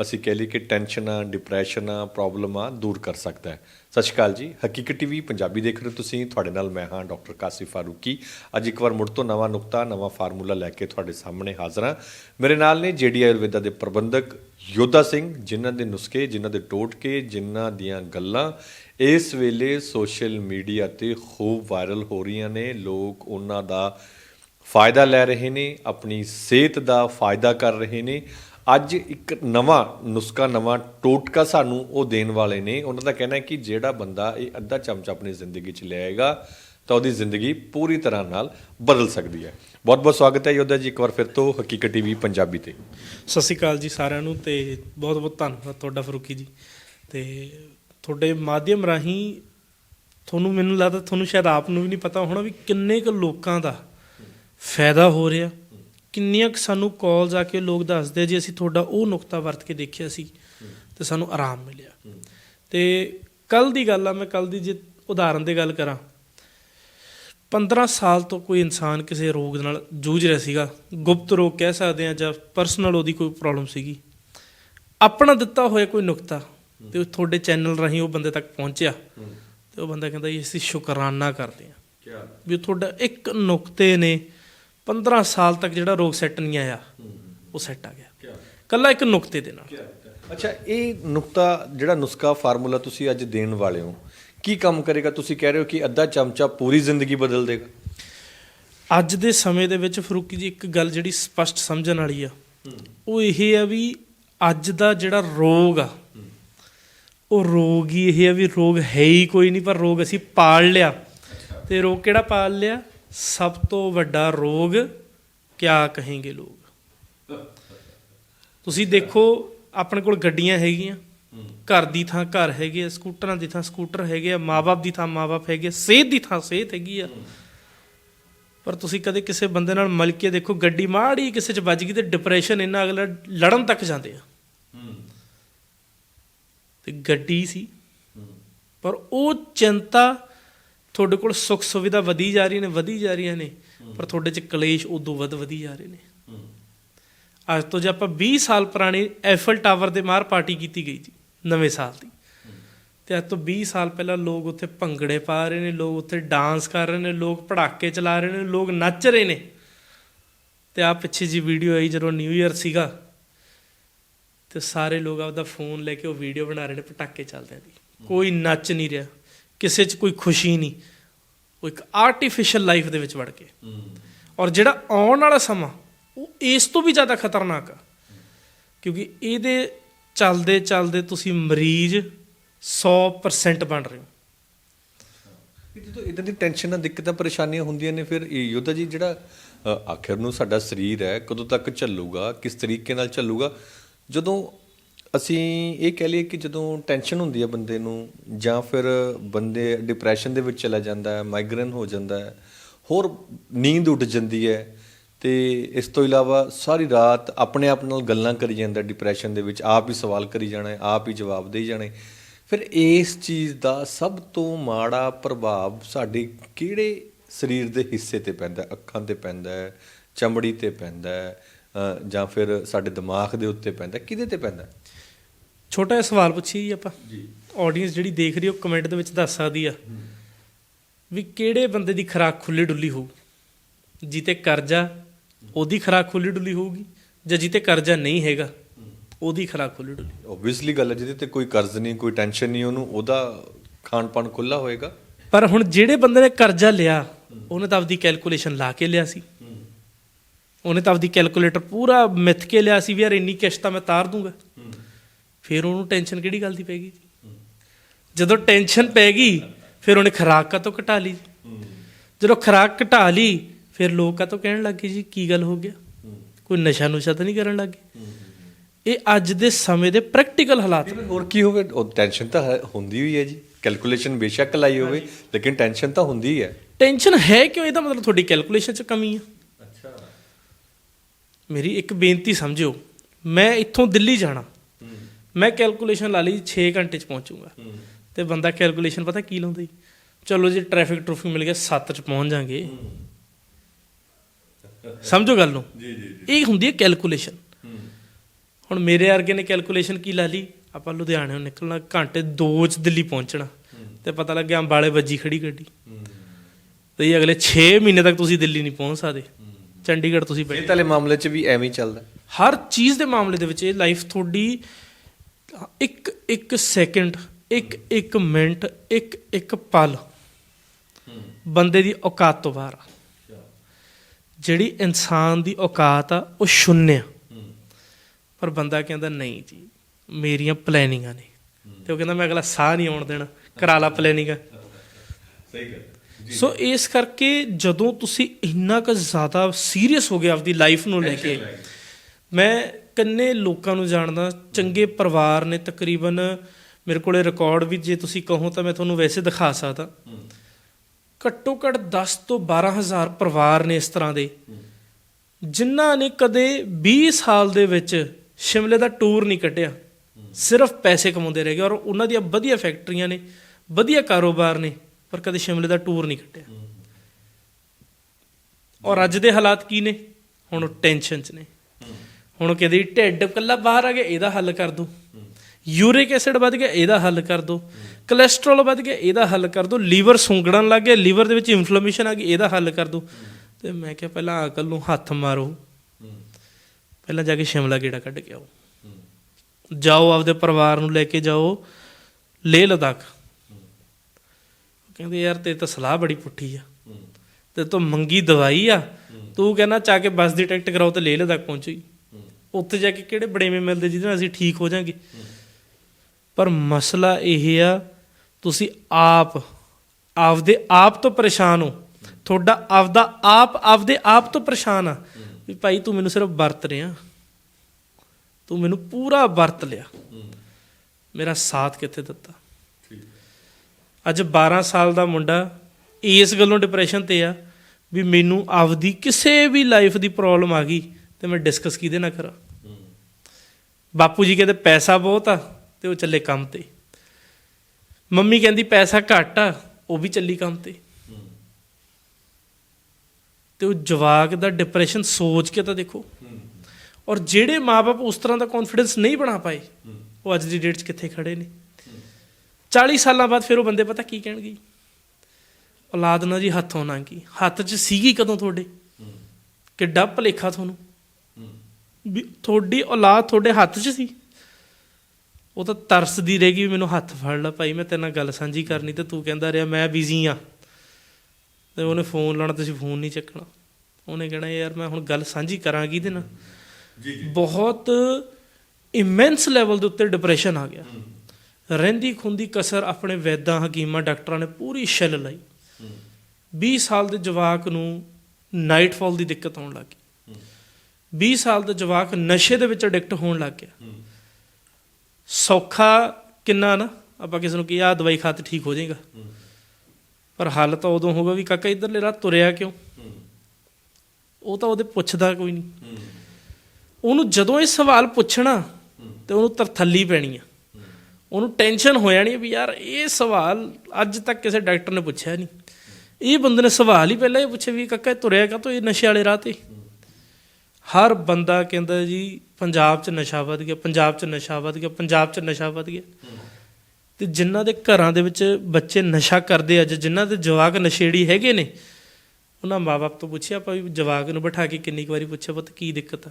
ਅਸੀਂ ਕਹਿ ਲਈ ਕਿ ਟੈਨਸ਼ਨਾਂ, ਡਿਪਰੈਸ਼ਨਾਂ, ਪ੍ਰੋਬਲਮਾਂ ਦੂਰ ਕਰ ਸਕਦਾ ਹੈ। ਸਤਿ ਸ਼੍ਰੀ ਅਕਾਲ ਜੀ। ਹਕੀਕਤ ਟੀਵੀ ਪੰਜਾਬੀ ਦੇਖ ਰਹੇ ਹੋ ਤੁਸੀਂ। ਤੁਹਾਡੇ ਨਾਲ ਮੈਂ ਹਾਂ ਡਾਕਟਰ ਕਾਸਿਫ ਫਾਰੂਕੀ। ਅੱਜ ਇੱਕ ਵਾਰ ਮੁੜ ਤੋਂ ਨਵਾਂ ਨੁਕਤਾ, ਨਵਾਂ ਫਾਰਮੂਲਾ ਲੈ ਕੇ ਤੁਹਾਡੇ ਸਾਹਮਣੇ ਹਾਜ਼ਰ ਹਾਂ। ਮੇਰੇ ਨਾਲ ਨੇ ਜੇਡੀ ਆਯੁਰਵੇਦਾ ਦੇ ਪ੍ਰਬੰਧਕ ਯੋਧਾ ਸਿੰਘ, ਜਿਨ੍ਹਾਂ ਦੇ ਨੁਸਖੇ, ਜਿਨ੍ਹਾਂ ਦੇ ਟੋਟਕੇ, ਜਿਨ੍ਹਾਂ ਦੀਆਂ ਗੱਲਾਂ ਇਸ ਵੇਲੇ ਸੋਸ਼ਲ ਮੀਡੀਆ ਤੇ ਖੂਬ ਵਾਇਰਲ ਹੋ ਰਹੀਆਂ ਨੇ। ਲੋਕ ਉਹਨਾਂ ਦਾ ਫਾਇਦਾ ਲੈ ਰਹੇ ਨੇ, ਆਪਣੀ ਸਿਹਤ ਦਾ ਫਾਇਦਾ ਕਰ ਰਹੇ ਨੇ। ਅੱਜ ਇੱਕ ਨਵਾਂ ਨੁਸਖਾ, ਨਵਾਂ ਟੋਟਕਾ ਸਾਨੂੰ ਉਹ ਦੇਣ ਵਾਲੇ ਨੇ। ਉਹਨਾਂ ਦਾ ਕਹਿਣਾ ਹੈ ਕਿ ਜਿਹੜਾ ਬੰਦਾ ਇਹ ਅੱਧਾ ਚਮਚ ਆਪਣੀ ਜ਼ਿੰਦਗੀ 'ਚ ਲਿਆਏਗਾ, ਤਾਂ ਉਹਦੀ ਜ਼ਿੰਦਗੀ ਪੂਰੀ ਤਰ੍ਹਾਂ ਨਾਲ ਬਦਲ ਸਕਦੀ ਹੈ। ਬਹੁਤ ਬਹੁਤ ਸਵਾਗਤ ਹੈ ਯੋਧਾ ਜੀ ਇੱਕ ਵਾਰ ਫਿਰ ਤੋਂ ਹਕੀਕਤ ਟੀਵੀ ਪੰਜਾਬੀ ਤੇ। ਸਤਿ ਸ਼੍ਰੀ ਅਕਾਲ ਜੀ ਸਾਰਿਆਂ ਨੂੰ ਤੇ ਬਹੁਤ ਬਹੁਤ ਧੰਨਵਾਦ ਤੁਹਾਡਾ ਫਰੂਕੀ ਜੀ। ਤੇ ਤੁਹਾਡੇ ਮਾਧਿਅਮ ਰਾਹੀਂ ਤੁਹਾਨੂੰ ਮੈਨੂੰ ਲੱਗਦਾ, ਤੁਹਾਨੂੰ ਸ਼ਾਇਦ ਆਪ ਨੂੰ ਵੀ ਨਹੀਂ ਪਤਾ ਹੋਣਾ ਵੀ ਕਿੰਨੇ ਕੁ ਲੋਕਾਂ ਦਾ ਫਾਇਦਾ ਹੋ ਰਿਹਾ। ਕਿੰਨੀਆਂ ਕੁ ਸਾਨੂੰ ਕਾਲਸ ਆ ਕੇ ਲੋਕ ਦੱਸਦੇ ਆ ਜੀ ਅਸੀਂ ਤੁਹਾਡਾ ਉਹ ਨੁਕਤਾ ਵਰਤ ਕੇ ਦੇਖਿਆ ਸੀ ਤੇ ਸਾਨੂੰ ਆਰਾਮ ਮਿਲਿਆ। ਤੇ ਕੱਲ ਦੀ ਗੱਲ ਆ ਮੈਂ ਕੱਲ ਦੀ ਜੇ ਉਦਾਹਰਨ ਦੀ ਗੱਲ ਕਰਾਂ। 15 ਸਾਲ ਤੋਂ ਕੋਈ ਇਨਸਾਨ ਕਿਸੇ ਰੋਗ ਨਾਲ ਜੂਝ ਰਿਹਾ ਸੀਗਾ। ਗੁਪਤ ਰੋਗ ਕਹਿ ਸਕਦੇ ਆ ਜਾਂ ਪਰਸਨਲ ਉਹਦੀ ਕੋਈ ਪ੍ਰੋਬਲਮ ਸੀਗੀ। ਆਪਣਾ ਦਿੱਤਾ ਹੋਇਆ ਕੋਈ ਨੁਕਤਾ ਤੇ ਉਹ ਤੁਹਾਡੇ ਚੈਨਲ ਰਾਹੀਂ ਉਹ ਬੰਦੇ ਤੱਕ ਪਹੁੰਚਿਆ। ਤੇ ਉਹ ਬੰਦਾ ਕਹਿੰਦਾ ਜੀ ਅਸੀਂ ਸ਼ੁਕਰਾਨਾ ਕਰਦੇ ਆ। ਵੀ ਤੁਹਾਡਾ ਇੱਕ ਨੁਕਤੇ ਨੇ 15 ਸਾਲ ਤੱਕ ਜਿਹੜਾ ਰੋਗ ਸੈੱਟ ਨਹੀਂ ਆਇਆ ਉਹ ਸੈੱਟ ਆ ਗਿਆ। ਕੱਲਾ ਇੱਕ ਨੁਕਤੇ ਦੇ ਨਾਲ। ਅੱਛਾ ਇਹ ਨੁਕਤਾ ਜਿਹੜਾ ਨੁਸਖਾ ਫਾਰਮੂਲਾ ਤੁਸੀਂ ਅੱਜ ਦੇਣ ਵਾਲੇ ਹੋ ਕੀ ਕੰਮ ਕਰੇਗਾ? ਤੁਸੀਂ ਕਹਿ ਰਹੇ ਹੋ ਕਿ ਅੱਧਾ ਚਮਚਾ ਪੂਰੀ ਜ਼ਿੰਦਗੀ ਬਦਲ ਦੇਗਾ। ਅੱਜ ਦੇ ਸਮੇਂ ਦੇ ਵਿੱਚ ਫਰੂਕੀ ਜੀ ਇੱਕ ਗੱਲ ਜਿਹੜੀ ਸਪਸ਼ਟ ਸਮਝਣ ਵਾਲੀ ਆ ਉਹ ਇਹ ਆ ਵੀ ਅੱਜ ਦਾ ਜਿਹੜਾ ਰੋਗ ਆ ਉਹ ਰੋਗ ਹੀ ਇਹ ਆ ਵੀ ਰੋਗ ਹੈ ਹੀ ਕੋਈ ਨਹੀਂ ਪਰ ਰੋਗ ਅਸੀਂ ਪਾਲ ਲਿਆ। ਤੇ ਰੋਗ ਕਿਹੜਾ ਪਾਲ ਲਿਆ? ਸਭ ਤੋਂ ਵੱਡਾ ਰੋਗ ਕਿਆ ਕहेंगे ਲੋਕ? ਤੁਸੀਂ ਦੇਖੋ ਆਪਣੇ ਕੋਲ ਗੱਡੀਆਂ ਹੈਗੀਆਂ। ਘਰ ਦੀ ਥਾਂ ਘਰ ਹੈਗੇ ਆ ਸਕੂਟਰਾਂ ਦੀ ਥਾਂ ਸਕੂਟਰ ਹੈਗੇ ਆ ਮਾਪੇ ਦੀ ਥਾਂ ਮਾਪੇ ਹੈਗੇ ਆ, ਸਿਹਤ ਦੀ ਥਾਂ ਸਿਹਤ ਹੈਗੀ ਆ। ਪਰ ਤੁਸੀਂ ਕਦੇ ਕਿਸੇ ਬੰਦੇ ਨਾਲ ਮਿਲ ਕੇ ਦੇਖੋ ਗੱਡੀ ਮਾੜੀ ਕਿਸੇ ਚ ਵੱਜ ਗਈ ਤੇ ਡਿਪਰੈਸ਼ਨ ਇੰਨਾ ਅਗਲਾ ਲੜਨ ਤੱਕ ਜਾਂਦੇ ਆ। ਤੇ ਗੱਡੀ ਸੀ ਪਰ ਉਹ ਚਿੰਤਾ ਤੁਹਾਡੇ ਕੋਲ ਸੁੱਖ ਸੁਵਿਧਾ ਵਧੀ ਜਾ ਰਹੀਆਂ ਨੇ ਵਧੀ ਜਾ ਰਹੀਆਂ ਨੇ ਪਰ ਤੁਹਾਡੇ 'ਚ ਕਲੇਸ਼ ਉਦੋਂ ਵੱਧ ਵਧੀ ਜਾ ਰਹੇ ਨੇ। ਅੱਜ ਤੋਂ ਜੇ ਆਪਾਂ 20 ਸਾਲ ਪੁਰਾਣੇ ਐਫਲ ਟਾਵਰ ਦੇ ਮਾਰ ਪਾਰਟੀ ਕੀਤੀ ਗਈ ਜੀ ਨਵੇਂ ਸਾਲ ਦੀ। ਤੇ ਅੱਜ ਤੋਂ 20 ਸਾਲ ਪਹਿਲਾਂ ਲੋਕ ਉੱਥੇ ਭੰਗੜੇ ਪਾ ਰਹੇ ਨੇ ਲੋਕ ਉੱਥੇ ਡਾਂਸ ਕਰ ਰਹੇ ਨੇ ਲੋਕ ਪੜਾਕੇ ਚਲਾ ਰਹੇ ਨੇ ਲੋਕ ਨੱਚ ਰਹੇ ਨੇ। ਤੇ ਆ ਪਿੱਛੇ ਜੀ ਵੀਡੀਓ ਆਈ ਜਦੋਂ ਨਿਊ ਇਅਰ ਸੀਗਾ ਤੇ ਸਾਰੇ ਲੋਕ ਆਪਦਾ ਫੋਨ ਲੈ ਕੇ ਉਹ ਵੀਡੀਓ ਬਣਾ ਰਹੇ ਨੇ ਪਟਾਕੇ ਚੱਲਦੇ ਦੀ। ਕੋਈ ਨੱਚ ਨਹੀਂ ਰਿਹਾ। ਕਿਸੇ 'ਚ ਕੋਈ ਖੁਸ਼ੀ ਨਹੀਂ। ਉਹ ਇੱਕ ਆਰਟੀਫੀਸ਼ੀਅਲ ਲਾਈਫ ਦੇ ਵਿੱਚ ਵੜ ਕੇ। ਔਰ ਜਿਹੜਾ ਆਉਣ ਵਾਲਾ ਸਮਾਂ, ਉਹ ਇਸ ਤੋਂ ਵੀ ਜ਼ਿਆਦਾ ਖਤਰਨਾਕ ਆ। ਕਿਉਂਕਿ ਇਹਦੇ ਚੱਲਦੇ ਚੱਲਦੇ ਤੁਸੀਂ ਮਰੀਜ਼ 100% ਬਣ ਰਹੇ ਹੋ। ਜਦੋਂ ਇਦਾਂ ਦੀ ਟੈਨਸ਼ਨਾਂ ਦਿੱਕਤਾਂ, ਪਰੇਸ਼ਾਨੀਆਂ ਹੁੰਦੀਆਂ ਨੇ, ਫਿਰ ਇਹ ਯੋਧਾ ਜੀ ਜਿਹੜਾ ਆਖਿਰ ਨੂੰ ਸਾਡਾ ਸਰੀਰ ਹੈ, ਕਦੋਂ ਤੱਕ ਚੱਲੂਗਾ, ਕਿਸ ਤਰੀਕੇ ਨਾਲ ਚੱਲੂਗਾ, ਜਦੋਂ ਅਸੀਂ ਇਹ ਕਹਿ ਲਈਏ ਕਿ ਜਦੋਂ ਟੈਨਸ਼ਨ ਹੁੰਦੀ ਹੈ ਬੰਦੇ ਨੂੰ, ਜਾਂ ਫਿਰ ਬੰਦੇ ਡਿਪਰੈਸ਼ਨ ਦੇ ਵਿੱਚ ਚਲਾ ਜਾਂਦਾ ਹੈ ਮਾਈਗ੍ਰੇਨ ਹੋ ਜਾਂਦਾ ਹੈ, ਹੋਰ ਨੀਂਦ ਉੱਡ ਜਾਂਦੀ ਹੈ, ਤੇ ਇਸ ਤੋਂ ਇਲਾਵਾ ਸਾਰੀ ਰਾਤ ਆਪਣੇ ਆਪ ਨਾਲ ਗੱਲਾਂ ਕਰੀ ਜਾਂਦਾ ਡਿਪਰੈਸ਼ਨ ਦੇ ਵਿੱਚ, ਆਪ ਹੀ ਸਵਾਲ ਕਰੀ ਜਾਣਾ ਆਪ ਹੀ ਜਵਾਬ ਦੇਈ ਜਾਣੇ ਫਿਰ ਇਸ ਚੀਜ਼ ਦਾ ਸਭ ਤੋਂ ਮਾੜਾ ਪ੍ਰਭਾਵ ਸਾਡੇ ਕਿਹੜੇ ਸਰੀਰ ਦੇ ਹਿੱਸੇ ਤੇ ਪੈਂਦਾ ਅੱਖਾਂ ਤੇ ਪੈਂਦਾ ਚਮੜੀ ਤੇ ਪੈਂਦਾ ਜਾਂ ਫਿਰ ਸਾਡੇ ਦਿਮਾਗ ਦੇ ਉੱਤੇ ਪੈਂਦਾ ਕਿਹਦੇ ਤੇ ਪੈਂਦਾ ਛੋਟਾ ਜਿਹਾ ਸਵਾਲ ਪੁੱਛੀਏ ਜੀ ਆਪਾਂ। ਜੀ। ਆਡੀਅנס ਜਿਹੜੀ ਦੇਖ ਰਹੀ ਉਹ ਕਮੈਂਟ ਦੇ ਵਿੱਚ ਦੱਸ ਸਕਦੀ ਆ ਵੀ ਕਿਹੜੇ ਬੰਦੇ ਦੀ ਖਰਾਕ ਖੁੱਲੀ ਡੁੱਲੀ ਹੋਊ? ਜਿੱਤੇ ਕਰਜ਼ਾ ਉਹਦੀ ਖਰਾਕ ਖੁੱਲੀ ਡੁੱਲੀ ਹੋਊਗੀ ਜਾਂ ਜਿੱਤੇ ਕਰਜ਼ਾ ਨਹੀਂ ਹੈਗਾ ਉਹਦੀ ਖਰਾਕ ਖੁੱਲੀ ਡੁੱਲੀ ਓਬਵੀਅਸਲੀ ਗੱਲ ਹੈ ਜਿਹਦੇ ਤੇ ਕੋਈ ਕਰਜ਼ ਨਹੀਂ ਕੋਈ ਟੈਨਸ਼ਨ ਨਹੀਂ ਉਹਨੂੰ ਉਹਦਾ ਖਾਣ ਪਾਣ ਖੁੱਲਾ ਹੋਏਗਾ। ਪਰ ਹੁਣ ਜਿਹੜੇ ਬੰਦੇ ਨੇ ਕਰਜ਼ਾ ਲਿਆ ਉਹਨੇ ਤਾਂ ਆਪਦੀ ਕੈਲਕੂਲੇਸ਼ਨ ਲਾ ਕੇ ਲਿਆ ਸੀ। ਉਹਨੇ ਤਾਂ ਆਪਦੀ ਕੈਲਕੂਲੇਟਰ ਪੂਰਾ ਮਿੱਥ ਕੇ ਲਿਆ ਸੀ ਵੀ ਯਾਰ ਇੰਨੀ ਕਿਸ਼ਤ ਤਾਂ ਮੈਂ ਤਾਰ ਦੂੰਗਾ। ਫਿਰ ਉਹਨੂੰ ਟੈਨਸ਼ਨ ਕਿਹੜੀ ਗੱਲ ਦੀ ਪੈ ਗਈ ਜਦੋਂ ਟੈਨਸ਼ਨ ਪੈ ਗਈ ਫਿਰ ਉਹਨੇ ਖਰਾਕ ਕਾ ਤੋਂ ਘਟਾ ਲਈ? ਜਦੋਂ ਖਰਾਕ ਘਟਾ ਲਈ ਫਿਰ ਲੋਕ ਕਾ ਤੋਂ ਕਹਿਣ ਲੱਗੇ ਜੀ ਕੀ ਗੱਲ ਹੋ ਗਿਆ? ਕੋਈ ਨਸ਼ਾ ਨੁਸ਼ਾ ਤਾਂ ਨਹੀਂ ਕਰਨ ਲੱਗੇ ਇਹ ਅੱਜ ਦੇ ਸਮੇਂ ਦੇ ਪ੍ਰੈਕਟੀਕਲ ਹਾਲਾਤ ਹੋਰ ਕੀ ਹੋਵੇ? ਉਹ ਟੈਨਸ਼ਨ ਤਾਂ ਹੁੰਦੀ ਹੋਈ ਹੈ ਜੀ। ਕੈਲਕੂਲੇਸ਼ਨ ਬੇਸ਼ੱਕ ਲਾਈ ਹੋਵੇ ਲੇਕਿਨ ਟੈਨਸ਼ਨ ਤਾਂ ਹੁੰਦੀ ਹੈ ਟੈਨਸ਼ਨ ਹੈ ਕਿਉਂ? ਇਹਦਾ ਮਤਲਬ ਤੁਹਾਡੀ ਕੈਲਕੂਲੇਸ਼ਨ 'ਚ ਕਮੀ ਆ। ਅੱਛਾ। ਮੇਰੀ ਇੱਕ ਬੇਨਤੀ ਸਮਝਿਓ ਮੈਂ ਇੱਥੋਂ ਦਿੱਲੀ ਜਾਣਾ। ਮੈਂ ਕੈਲਕੂਲੇਸ਼ਨ ਲਾ ਲਈ 6 ਘੰਟੇ 'ਚ ਪਹੁੰਚੂਗਾ। ਤੇ ਬੰਦਾ ਕੈਲਕੂਲੇਸ਼ਨ ਪਤਾ ਕੀ ਲਾਉਂਦਾ ਜੀ? ਚਲੋ ਜੇ ਟ੍ਰੈਫਿਕ ਟਰੂਫਿਕ ਮਿਲ ਗਿਆ 7 'ਚ ਪਹੁੰਚ ਜਾਾਂਗੇ। ਸਮਝੋ ਗੱਲ ਨੂੰ? ਜੀ ਜੀ ਇਹ ਹੁੰਦੀ ਹੈ ਕੈਲਕੂਲੇਸ਼ਨ ਹੁਣ ਮੇਰੇ ਵਰਗੇ ਨੇ ਕੈਲਕੂਲੇਸ਼ਨ ਕੀ ਲਾ ਲਈ? ਆਪਾਂ ਲੁਧਿਆਣੇੋਂ ਨਿਕਲਣਾ ਘੰਟੇ 2 'ਚ ਦਿੱਲੀ ਪਹੁੰਚਣਾ। ਤੇ ਪਤਾ ਲੱਗਿਆ ਅੰਬਾਲੇ ਵੱਜੀ ਖੜੀ ਗੱਡੀ। ਤੇ ਇਹ ਅਗਲੇ 6 ਮਹੀਨੇ ਤੱਕ ਤੁਸੀਂ ਦਿੱਲੀ ਨਹੀਂ ਪਹੁੰਚ ਸਕਦੇ। ਚੰਡੀਗੜ੍ਹ ਤੁਸੀਂ ਬੈਠੇ। ਇਹ ਵਾਲੇ ਮਾਮਲੇ 'ਚ ਵੀ ਐਵੇਂ ਹੀ ਚੱਲਦਾ। ਹਰ ਚੀਜ਼ ਦੇ ਮਾਮਲੇ ਦੇ ਵਿੱਚ ਇਹ ਲਾਈਫ ਤੁਹਾਡੀ ਇੱਕ ਇੱਕ ਸੈਕਿੰਡ ਇੱਕ ਇੱਕ ਮਿੰਟ ਇੱਕ ਇੱਕ ਪਲ। ਬੰਦੇ ਦੀ ਔਕਾਤ ਤੋਂ ਬਾਹਰ ਆ। ਜਿਹੜੀ ਇਨਸਾਨ ਦੀ ਔਕਾਤ ਆ ਉਹ ਸ਼ੁੰਨਿਆ ਪਰ ਬੰਦਾ ਕਹਿੰਦਾ ਨਹੀਂ ਜੀ ਮੇਰੀਆਂ ਪਲੈਨਿੰਗਾਂ ਨੇ। ਤੇ ਉਹ ਕਹਿੰਦਾ ਮੈਂ ਅਗਲਾ ਸਾਹ ਨਹੀਂ ਆਉਣ ਦੇਣਾ। ਕਰਾ ਲਾ ਪਲੈਨਿੰਗ ਸਹੀ ਗੱਲ ਸੋ ਇਸ ਕਰਕੇ ਜਦੋਂ ਤੁਸੀਂ ਇੰਨਾ ਕੁ ਜ਼ਿਆਦਾ ਸੀਰੀਅਸ ਹੋ ਗਏ ਆਪਦੀ ਲਾਈਫ ਨੂੰ ਲੈ ਕੇ ਮੈਂ ਕਿੰਨੇ ਲੋਕਾਂ ਨੂੰ ਜਾਣਦਾ? ਚੰਗੇ ਪਰਿਵਾਰ ਨੇ ਤਕਰੀਬਨ, ਮੇਰੇ ਕੋਲੇ ਰਿਕਾਰਡ ਵੀ ਜੇ ਤੁਸੀਂ ਕਹੋ ਤਾਂ ਮੈਂ ਤੁਹਾਨੂੰ ਵੈਸੇ ਦਿਖਾ ਸਕਦਾ। ਘੱਟੋ ਘੱਟ 10 ਤੋਂ 12000 ਪਰਿਵਾਰ ਨੇ ਇਸ ਤਰ੍ਹਾਂ ਦੇ। ਜਿਨ੍ਹਾਂ ਨੇ ਕਦੇ 20 ਸਾਲ ਦੇ ਵਿੱਚ ਸ਼ਿਮਲੇ ਦਾ ਟੂਰ ਨਹੀਂ ਕੱਢਿਆ। ਸਿਰਫ ਪੈਸੇ ਕਮਾਉਂਦੇ ਰਹਿ ਗਏ ਔਰ ਉਹਨਾਂ ਦੀਆਂ ਵਧੀਆ ਫੈਕਟਰੀਆਂ ਨੇ, ਵਧੀਆ ਕਾਰੋਬਾਰ ਨੇ, ਪਰ ਕਦੇ ਸ਼ਿਮਲੇ ਦਾ ਟੂਰ ਨਹੀਂ ਕੱਢਿਆ। ਔਰ ਅੱਜ ਦੇ ਹਾਲਾਤ ਕੀ ਨੇ? ਹੁਣ ਉਹ ਟੈਨਸ਼ਨ 'ਚ ਨੇ। ਹੁਣ ਉਹ ਕਹਿੰਦੇ ਢਿੱਡ ਇਕੱਲਾ ਬਾਹਰ ਆ ਗਿਆ, ਇਹਦਾ ਹੱਲ ਕਰ ਦੋ। ਯੂਰਿਕ ਐਸਿਡ ਵੱਧ ਗਿਆ, ਇਹਦਾ ਹੱਲ ਕਰ ਦੋ। ਕੋਲੇਸਟ੍ਰੋਲ ਵੱਧ ਗਿਆ, ਇਹਦਾ ਹੱਲ ਕਰ ਦੋ। ਲੀਵਰ ਸੁੰਗੜਨ ਲੱਗ ਗਿਆ, ਲੀਵਰ ਦੇ ਵਿੱਚ ਇਨਫਲੇਮੇਸ਼ਨ ਆ ਗਈ, ਇਹਦਾ ਹੱਲ ਕਰ ਦੋ। ਤੇ ਮੈਂ ਕਿਹਾ ਪਹਿਲਾਂ ਅਕਲ ਨੂੰ ਹੱਥ ਮਾਰੋ। ਪਹਿਲਾਂ ਜਾ ਕੇ ਸ਼ਿਮਲਾ ਗੇੜਾ ਕੱਢ ਕੇ ਆਓ। ਜਾਓ ਆਪਦੇ ਪਰਿਵਾਰ ਨੂੰ ਲੈ ਕੇ ਜਾਓ, ਲੇਹ ਲਦਾਖ। ਕਹਿੰਦੇ, ਯਾਰ ਤੇ ਤਾਂ ਸਲਾਹ ਬੜੀ ਪੁੱਠੀ ਆ। ਤੇ ਤੂੰ ਮੰਗੀ ਦਵਾਈ ਆ। ਤੂੰ ਕਹਿੰਦਾ ਚਾ ਕੇ ਬੱਸ ਦੀ ਟਿਕਟ ਕਰਾਓ ਤੇ ਲੇਹ ਲਦਾਖ ਪਹੁੰਚੋ। ਉੱਥੇ ਜਾ ਕੇ ਕਿਹੜੇ ਬੜੇਵੇਂ ਮਿਲਦੇ ਜਿਹਦੇ ਨਾਲ ਅਸੀਂ ਠੀਕ ਹੋ ਜਾਾਂਗੇ। ਪਰ ਮਸਲਾ ਇਹ ਆ, ਤੁਸੀਂ ਆਪ, ਆਪਦੇ ਆਪ ਤੋਂ ਪਰੇਸ਼ਾਨ ਹੋ। ਤੁਹਾਡਾ ਆਪਦਾ ਆਪ, ਆਪਦੇ ਆਪ ਤੋਂ ਪਰੇਸ਼ਾਨ ਆ ਵੀ ਭਾਈ ਤੂੰ ਮੈਨੂੰ ਸਿਰਫ ਵਰਤ ਰਿਹਾ। ਤੂੰ ਮੈਨੂੰ ਪੂਰਾ ਵਰਤ ਲਿਆ। ਮੇਰਾ ਸਾਥ ਕਿੱਥੇ ਦਿੱਤਾ? ਅੱਜ 12 ਸਾਲ ਦਾ ਮੁੰਡਾ ਇਸ ਗੱਲੋਂ ਡਿਪਰੈਸ਼ਨ ਤੇ ਆ ਵੀ ਮੈਨੂੰ ਆਪਦੀ ਕਿਸੇ ਵੀ ਲਾਈਫ ਦੀ ਪ੍ਰੋਬਲਮ ਆ ਗਈ ਤੇ ਮੈਂ ਡਿਸਕਸ ਕਿਹਦੇ ਨਾਲ ਕਰਾਂ? ਬਾਪੂ ਜੀ ਕਹਿੰਦੇ ਪੈਸਾ ਬਹੁਤ ਆ ਤੇ ਉਹ ਚੱਲੇ ਕੰਮ ਤੇ। ਮੰਮੀ ਕਹਿੰਦੀ ਪੈਸਾ ਘੱਟ ਆ, ਉਹ ਵੀ ਚੱਲੀ ਕੰਮ ਤੇ। ਤੇ ਉਹ ਜਵਾਕ ਦਾ ਡਿਪਰੈਸ਼ਨ ਸੋਚ ਕੇ ਤਾਂ ਦੇਖੋ। ਔਰ ਜਿਹੜੇ ਮਾਪੇ ਉਸ ਤਰ੍ਹਾਂ ਦਾ ਕੌਨਫੀਡੈਂਸ ਨਹੀਂ ਬਣਾ ਪਾਏ, ਉਹ ਅੱਜ ਦੀ ਡੇਟ 'ਚ ਕਿੱਥੇ ਖੜੇ ਨੇ। 40 ਸਾਲਾਂ ਬਾਅਦ ਫਿਰ ਉਹ ਬੰਦੇ ਪਤਾ ਕੀ ਕਹਿਣਗੇ? ਔਲਾਦ ਨਾ ਜੀ ਹੱਥੋਂ ਨਾ ਕੀ ਹੱਥ 'ਚ ਸੀਗੀ ਕਦੋਂ ਤੁਹਾਡੇ? ਕਿੱਡਾ ਭਲੇਖਾ ਤੁਹਾਨੂੰ। ਵੀ ਤੁਹਾਡੀ ਔਲਾਦ ਤੁਹਾਡੇ ਹੱਥ 'ਚ ਸੀ? ਉਹ ਤਾਂ ਤਰਸਦੀ ਰਹੇਗੀ ਵੀ ਮੈਨੂੰ ਹੱਥ ਫੜ ਲੈ ਭਾਈ ਮੈਂ ਤੇਰੇ ਨਾਲ ਗੱਲ ਸਾਂਝੀ ਕਰਨੀ ਤੇ ਤੂੰ ਕਹਿੰਦਾ ਰਿਹਾ ਮੈਂ ਬਿਜ਼ੀ ਆ। ਤੇ ਉਹਨੇ ਫੋਨ ਲਾਉਣਾ ਤੁਸੀਂ ਫੋਨ ਨਹੀਂ ਚੱਕਣਾ। ਉਹਨੇ ਕਹਿਣਾ ਯਾਰ ਮੈਂ ਹੁਣ ਗੱਲ ਸਾਂਝੀ ਕਰਾਂਗੀ ਤੇ ਨਾ ਬਹੁਤ ਇਮੈਂਸ ਲੈਵਲ ਦੇ ਉੱਤੇ ਡਿਪਰੈਸ਼ਨ ਆ ਗਿਆ। ਰਹਿੰਦੀ ਖੁੰਦੀ ਕਸਰ ਆਪਣੇ ਵੈਦਾਂ ਹਕੀਮਾਂ ਡਾਕਟਰਾਂ ਨੇ ਪੂਰੀ ਛਿੱਲ ਲਈ। 20 ਸਾਲ ਦੇ ਜਵਾਕ ਨੂੰ ਨਾਈਟਫਾਲ ਦੀ ਦਿੱਕਤ ਆਉਣ ਲੱਗ ਗਈ। 20 ਸਾਲ ਦਾ ਜਵਾਕ ਨਸ਼ੇ ਦੇ ਵਿੱਚ ਐਡਿਕਟ ਹੋਣ ਲੱਗ ਗਿਆ। ਸੌਖਾ ਕਿੰਨਾ ਨਾ? ਆਪਾਂ ਕਿਸੇ ਨੂੰ ਕੀ ਦਵਾਈ ਖਾ ਤੇ ਠੀਕ ਹੋ ਜਾਏਗਾ। ਪਰ ਹਾਲ ਤਾਂ ਉਦੋਂ ਹੋਗਾ ਵੀ ਕਾਕਾ ਇਧਰਲੇ ਰਾਹ ਤੁਰਿਆ ਕਿਉਂ? ਉਹ ਤਾਂ ਉਹਦੇ ਪੁੱਛਦਾ ਕੋਈ ਨਹੀਂ। ਉਹਨੂੰ ਜਦੋਂ ਇਹ ਸਵਾਲ ਪੁੱਛਣਾ, ਤੇ ਉਹਨੂੰ ਤਰਥੱਲੀ ਪੈਣੀ ਆ। ਉਹਨੂੰ ਟੈਨਸ਼ਨ ਹੋ ਜਾਣੀ ਵੀ ਯਾਰ ਇਹ ਸਵਾਲ ਅੱਜ ਤੱਕ ਕਿਸੇ ਡਾਕਟਰ ਨੇ ਪੁੱਛਿਆ ਨਹੀਂ। ਇਹ ਬੰਦੇ ਨੇ ਸਵਾਲ ਹੀ ਪਹਿਲਾਂ ਇਹ ਪੁੱਛੇ ਵੀ ਕਾਕਾ ਇਹ ਤੁਰਿਆ ਕਾ ਇਹ ਨਸ਼ੇ ਵਾਲੇ ਰਾਹ ਤੇ? ਹਰ ਬੰਦਾ ਕਹਿੰਦਾ ਜੀ ਪੰਜਾਬ 'ਚ ਨਸ਼ਾ ਵੱਧ ਗਿਆ ਪੰਜਾਬ 'ਚ ਨਸ਼ਾ ਵੱਧ ਗਿਆ ਪੰਜਾਬ 'ਚ ਨਸ਼ਾ ਵੱਧ ਗਿਆ। ਤੇ ਜਿਨ੍ਹਾਂ ਦੇ ਘਰਾਂ ਦੇ ਵਿੱਚ ਬੱਚੇ ਨਸ਼ਾ ਕਰਦੇ ਅੱਜ ਜਿਨ੍ਹਾਂ ਦੇ ਜਵਾਕ ਨਸ਼ੇੜੀ ਹੈਗੇ ਨੇ ਉਹਨਾਂ ਮਾਪੇ ਤੋਂ ਪੁੱਛਿਆ ਆਪਾਂ ਵੀ ਜਵਾਕ ਨੂੰ ਬਿਠਾ ਕੇ ਕਿੰਨੀ ਕੁ ਵਾਰੀ ਪੁੱਛਿਆ ਪੁੱਤ ਕੀ ਦਿੱਕਤ ਆ?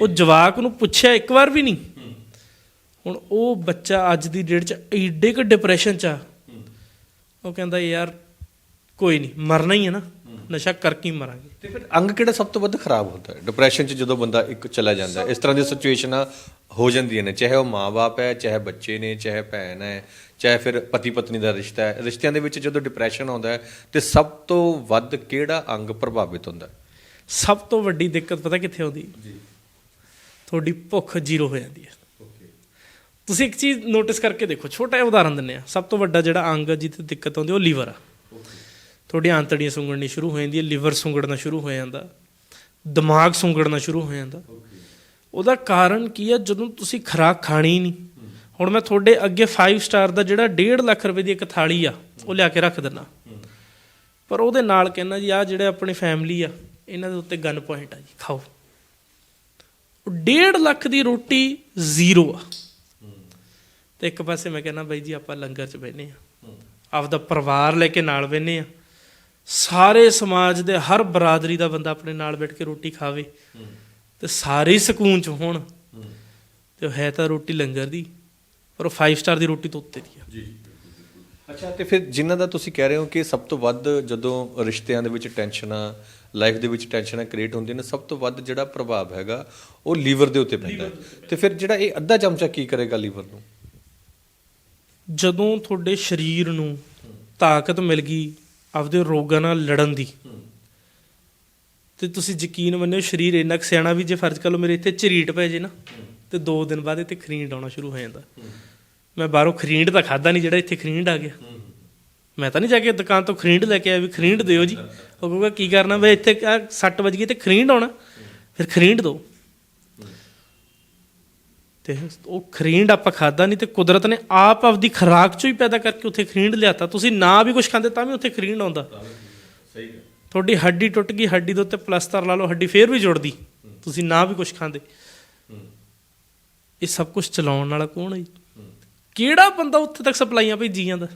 ਉਹ ਜਵਾਕ ਨੂੰ ਪੁੱਛਿਆ ਇੱਕ ਵਾਰ ਵੀ ਨਹੀਂ। ਹੁਣ ਉਹ ਬੱਚਾ ਅੱਜ ਦੀ ਡੇਟ 'ਚ ਏਡੇ ਕੁ ਡਿਪਰੈਸ਼ਨ 'ਚ ਆ। ਉਹ ਕਹਿੰਦਾ ਯਾਰ ਕੋਈ ਨਹੀਂ ਮਰਨਾ ਹੀ ਹੈ ਨਾ। ਨਸ਼ਾ ਕਰਕੇ ਹੀ ਮਰਾਂਗੇ। ਤੇ ਫਿਰ ਅੰਗ ਕਿਹੜਾ ਸਭ ਤੋਂ ਵੱਧ ਖਰਾਬ ਹੁੰਦਾ ਹੈ? ਡਿਪਰੈਸ਼ਨ 'ਚ ਜਦੋਂ ਬੰਦਾ ਇੱਕ ਚਲਾ ਜਾਂਦਾ ਹੈ ਇਸ ਤਰ੍ਹਾਂ ਦੀ ਸਿਚੁਏਸ਼ਨਾਂ ਹੋ ਜਾਂਦੀਆਂ ਨੇ ਚਾਹੇ ਉਹ ਮਾਂ-ਬਾਪ ਹੈ ਚਾਹੇ ਬੱਚੇ ਨੇ ਚਾਹੇ ਭੈਣ ਹੈ ਚਾਹੇ ਫਿਰ ਪਤੀ ਪਤਨੀ ਦਾ ਰਿਸ਼ਤਾ ਹੈ। ਰਿਸ਼ਤਿਆਂ ਦੇ ਵਿੱਚ ਜਦੋਂ ਡਿਪਰੈਸ਼ਨ ਆਉਂਦਾ ਹੈ ਤੇ ਸਭ ਤੋਂ ਵੱਧ ਕਿਹੜਾ ਅੰਗ ਪ੍ਰਭਾਵਿਤ ਹੁੰਦਾ ਹੈ? ਸਭ ਤੋਂ ਵੱਡੀ ਦਿੱਕਤ ਪਤਾ ਕਿੱਥੇ ਆਉਂਦੀ? ਜੀ। ਤੁਹਾਡੀ ਭੁੱਖ ਜ਼ੀਰੋ ਹੋ ਜਾਂਦੀ ਹੈ। ਤੁਸੀਂ ਇੱਕ ਚੀਜ਼ ਨੋਟਿਸ ਕਰਕੇ ਦੇਖੋ ਛੋਟਾ ਜਿਹਾ ਉਦਾਹਰਨ ਦਿੰਨੇ ਆ ਸਭ ਤੋਂ ਵੱਡਾ ਜਿਹੜਾ ਅੰਗ ਜਿੱਥੇ ਦਿੱਕਤ ਆਉਂਦੀ ਉਹ ਲੀਵਰ ਆ। ਤੁਹਾਡੀਆਂ ਆਂਤੜੀਆਂ ਸੁੰਗੜਨੀ ਸ਼ੁਰੂ ਹੋ ਜਾਂਦੀ ਹੈ ਲਿਵਰ ਸੁੰਗੜਨਾ ਸ਼ੁਰੂ ਹੋ ਜਾਂਦਾ, ਦਿਮਾਗ ਸੁੰਗੜਨਾ ਸ਼ੁਰੂ ਹੋ ਜਾਂਦਾ। ਉਹਦਾ ਕਾਰਨ ਕੀ ਹੈ? ਜਦੋਂ ਤੁਸੀਂ ਖੁਰਾਕ ਖਾਣੀ ਨਹੀਂ, ਹੁਣ ਮੈਂ ਤੁਹਾਡੇ ਅੱਗੇ 5 ਸਟਾਰ ਦਾ ਜਿਹੜਾ 1.5 ਲੱਖ ਰੁਪਏ ਦੀ ਇੱਕ ਥਾਲੀ ਆ, ਉਹ ਲਿਆ ਕੇ ਰੱਖ ਦਿੰਨਾ ਪਰ ਉਹਦੇ ਨਾਲ ਕਹਿੰਦਾ ਜੀ ਆ ਜਿਹੜੇ ਆਪਣੀ ਫੈਮਿਲੀ ਆ, ਇਹਨਾਂ ਦੇ ਉੱਤੇ ਗਨ ਪੁਆਇੰਟ ਆ ਜੀ, ਖਾਓ। ਉਹ 1.5 ਲੱਖ ਦੀ ਰੋਟੀ ਜ਼ੀਰੋ ਆ। ਤੇ ਇੱਕ ਪਾਸੇ ਮੈਂ ਕਹਿੰਦਾ, ਬਾਈ ਜੀ, ਆਪਾਂ ਲੰਗਰ 'ਚ ਬੈਨੇ ਆ ਆਪਦਾ ਪਰਿਵਾਰ ਲੈ ਕੇ ਨਾਲ ਬੈਨੇ ਆ ਸਾਰੇ ਸਮਾਜ ਦੇ ਹਰ ਬਰਾਦਰੀ ਦਾ ਬੰਦਾ ਆਪਣੇ ਨਾਲ ਬੈਠ ਕੇ ਰੋਟੀ ਖਾਵੇ। ਤੇ ਸਾਰੇ ਸਕੂਨ 'ਚ ਹੋਣ। ਤੇ ਉਹ ਹੈ ਤਾਂ ਰੋਟੀ ਲੰਗਰ ਦੀ ਪਰ ਉਹ 5 ਸਟਾਰ ਦੀ ਰੋਟੀ ਤੋਂ ਉੱਤੇ ਦੀ ਆ। ਅੱਛਾ ਤੇ ਫਿਰ ਜਿਨ੍ਹਾਂ ਦਾ ਤੁਸੀਂ ਕਹਿ ਰਹੇ ਹੋ ਕਿ ਸਭ ਤੋਂ ਵੱਧ ਜਦੋਂ ਰਿਸ਼ਤਿਆਂ ਦੇ ਵਿੱਚ ਟੈਨਸ਼ਨਾਂ ਲਾਈਫ ਦੇ ਵਿੱਚ ਟੈਨਸ਼ਨਾਂ ਕ੍ਰੀਏਟ ਹੁੰਦੀਆਂ ਨੇ ਸਭ ਤੋਂ ਵੱਧ ਜਿਹੜਾ ਪ੍ਰਭਾਵ ਹੈਗਾ ਉਹ ਲੀਵਰ ਦੇ ਉੱਤੇ ਪੈਂਦਾ। ਤੇ ਫਿਰ ਜਿਹੜਾ ਇਹ ਅੱਧਾ ਚਮਚਾ ਕੀ ਕਰੇਗਾ ਲੀਵਰ ਨੂੰ? ਜਦੋਂ ਤੁਹਾਡੇ ਸਰੀਰ ਨੂੰ ਤਾਕਤ ਮਿਲ ਗਈ ਆਪਦੇ ਰੋਗਾਂ ਨਾਲ ਲੜਨ ਦੀ। ਤੇ ਤੁਸੀਂ ਯਕੀਨ ਮੰਨਿਓ, ਸਰੀਰ ਇੰਨਾ ਕੁ ਸਿਆਣਾ ਵੀ ਜੇ ਫਰਜ਼ ਕਰ ਲਓ ਮੇਰੇ ਇੱਥੇ ਝਰੀਟ ਪੈ ਜੇ ਨਾ, ਤੇ 2 ਦਿਨ ਬਾਅਦ ਇੱਥੇ ਖਰੀਂਡ ਆਉਣਾ ਸ਼ੁਰੂ ਹੋ ਜਾਂਦਾ। ਮੈਂ ਬਾਹਰੋਂ ਖਰੀਂਡ ਤਾਂ ਖਾਦਾ ਨਹੀਂ, ਜਿਹੜਾ ਇੱਥੇ ਖਰੀਂਡ ਆ ਗਿਆ। ਮੈਂ ਤਾਂ ਨਹੀਂ ਜਾ ਕੇ ਦੁਕਾਨ ਤੋਂ ਖਰੀਂਡ ਲੈ ਕੇ ਆਇਆ ਵੀ ਖਰੀਂਡ ਦਿਓ ਜੀ। ਉਹ ਕਹੂਗਾ, ਕੀ ਕਰਨਾ ਵੇ ਇੱਥੇ ਆਹ ਸੱਟ ਵੱਜ ਗਈ ਤੇ ਖਰੀਂਡ ਆਉਣਾ। ਫਿਰ ਖਰੀਂਡ ਦਿਓ। ਤੇ ਉਹ ਖਰੀਂਡ ਆਪਾਂ ਖਾਦਾ ਨਹੀਂ ਤੇ ਕੁਦਰਤ ਨੇ ਆਪ ਆਪਦੀ ਖੁਰਾਕ ਚੋਂ ਹੀ ਪੈਦਾ ਕਰਕੇ ਉੱਥੇ ਖਰੀਂਡ ਲਿਆਤਾ। ਤੁਸੀਂ ਨਾ ਵੀ ਕੁਝ ਖਾਂਦੇ ਤਾਂ ਵੀ ਉੱਥੇ ਖਰੀਂਡ ਆਉਂਦਾ। ਸਹੀ ਤੁਹਾਡੀ ਹੱਡੀ ਟੁੱਟ ਗਈ ਹੱਡੀ ਦੇ ਉੱਤੇ ਪਲਸਤਰ ਲਾ ਲਓ ਹੱਡੀ ਫੇਰ ਵੀ ਜੁੜਦੀ। ਤੁਸੀਂ ਨਾ ਵੀ ਕੁਝ ਖਾਂਦੇ। ਇਹ ਸਭ ਕੁਝ ਚਲਾਉਣ ਵਾਲਾ ਕੌਣ ਹੈ? ਕਿਹੜਾ ਬੰਦਾ ਉੱਥੇ ਤੱਕ ਸਪਲਾਈਆਂ ਭੇਜੀ ਜਾਂਦਾ?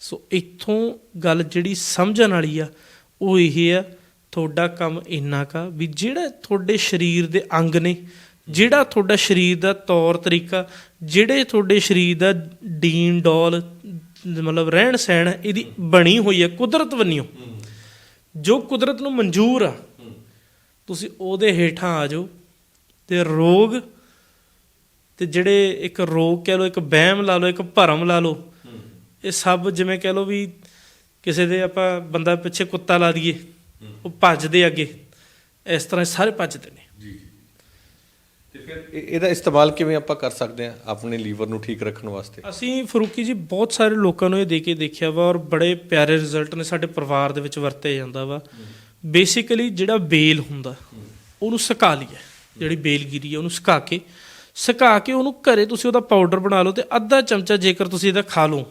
ਸੋ ਇੱਥੋਂ ਗੱਲ ਜਿਹੜੀ ਸਮਝਣ ਵਾਲੀ ਆ ਉਹ ਇਹ ਆ ਤੁਹਾਡਾ ਕੰਮ ਇੰਨਾ ਕਾ ਵੀ ਜਿਹੜਾ ਤੁਹਾਡੇ ਸਰੀਰ ਦੇ ਅੰਗ ਨੇ ਜਿਹੜਾ ਤੁਹਾਡਾ ਸਰੀਰ ਦਾ ਤੌਰ ਤਰੀਕਾ, ਜਿਹੜੇ ਤੁਹਾਡੇ ਸਰੀਰ ਦਾ ਡੀਨ, ਡੋਲ, ਮਤਲਬ ਰਹਿਣ ਸਹਿਣ, ਇਹਦੀ ਬਣੀ ਹੋਈ ਹੈ, ਕੁਦਰਤ ਵੰਨਿਓ ਜੋ ਕੁਦਰਤ ਨੂੰ ਮਨਜ਼ੂਰ ਆ, ਤੁਸੀਂ ਉਹਦੇ ਹੇਠਾਂ ਆ ਜਾਓ ਤੇ ਰੋਗ, ਤੇ ਜਿਹੜੇ ਇੱਕ ਰੋਗ ਕਹਿ ਲਓ, ਇੱਕ ਵਹਿਮ ਲਾ ਲਓ, ਇੱਕ ਭਰਮ ਲਾ ਲਓ, ਇਹ ਸਭ ਜਿਵੇਂ ਕਹਿ ਲਓ ਵੀ ਕਿਸੇ ਦੇ ਆਪਾਂ ਬੰਦਾ ਪਿੱਛੇ ਕੁੱਤਾ ਲਾ ਦਈਏ, ਉਹ ਭੱਜਦੇ ਅੱਗੇ, ਇਸ ਤਰ੍ਹਾਂ ਸਾਰੇ ਭੱਜਦੇ ਨੇ। ਤੇ ਫਿਰ ਇਹ- ਇਹਦਾ ਇਸਤੇਮਾਲ ਕਿਵੇਂ ਆਪਾਂ ਕਰ ਸਕਦੇ ਹਾਂ ਆਪਣੇ ਲੀਵਰ ਨੂੰ ਠੀਕ ਰੱਖਣ ਵਾਸਤੇ? ਅਸੀਂ ਫਰੂਕੀ ਜੀ ਬਹੁਤ ਸਾਰੇ ਲੋਕਾਂ ਨੂੰ ਇਹ ਦੇ ਕੇ ਦੇਖਿਆ ਵਾ ਔਰ ਬੜੇ ਪਿਆਰੇ ਰਿਜ਼ਲਟ ਨੇ ਸਾਡੇ ਪਰਿਵਾਰ ਦੇ ਵਿੱਚ ਵਰਤੇ ਜਾਂਦਾ ਵਾ। ਬੇਸਿਕਲੀ ਜਿਹੜਾ ਬੇਲ ਹੁੰਦਾ ਉਹਨੂੰ ਸੁਕਾ ਲਈਏ। ਜਿਹੜੀ ਬੇਲਗਿਰੀ ਹੈ ਉਹਨੂੰ ਸੁਕਾ ਕੇ ਸੁਕਾ ਕੇ ਉਹਨੂੰ ਘਰੇ ਤੁਸੀਂ ਉਹਦਾ ਪਾਊਡਰ ਬਣਾ ਲਓ ਤੇ ਅੱਧਾ ਚਮਚਾ ਜੇਕਰ ਤੁਸੀਂ ਇਹਦਾ ਖਾ ਲਓ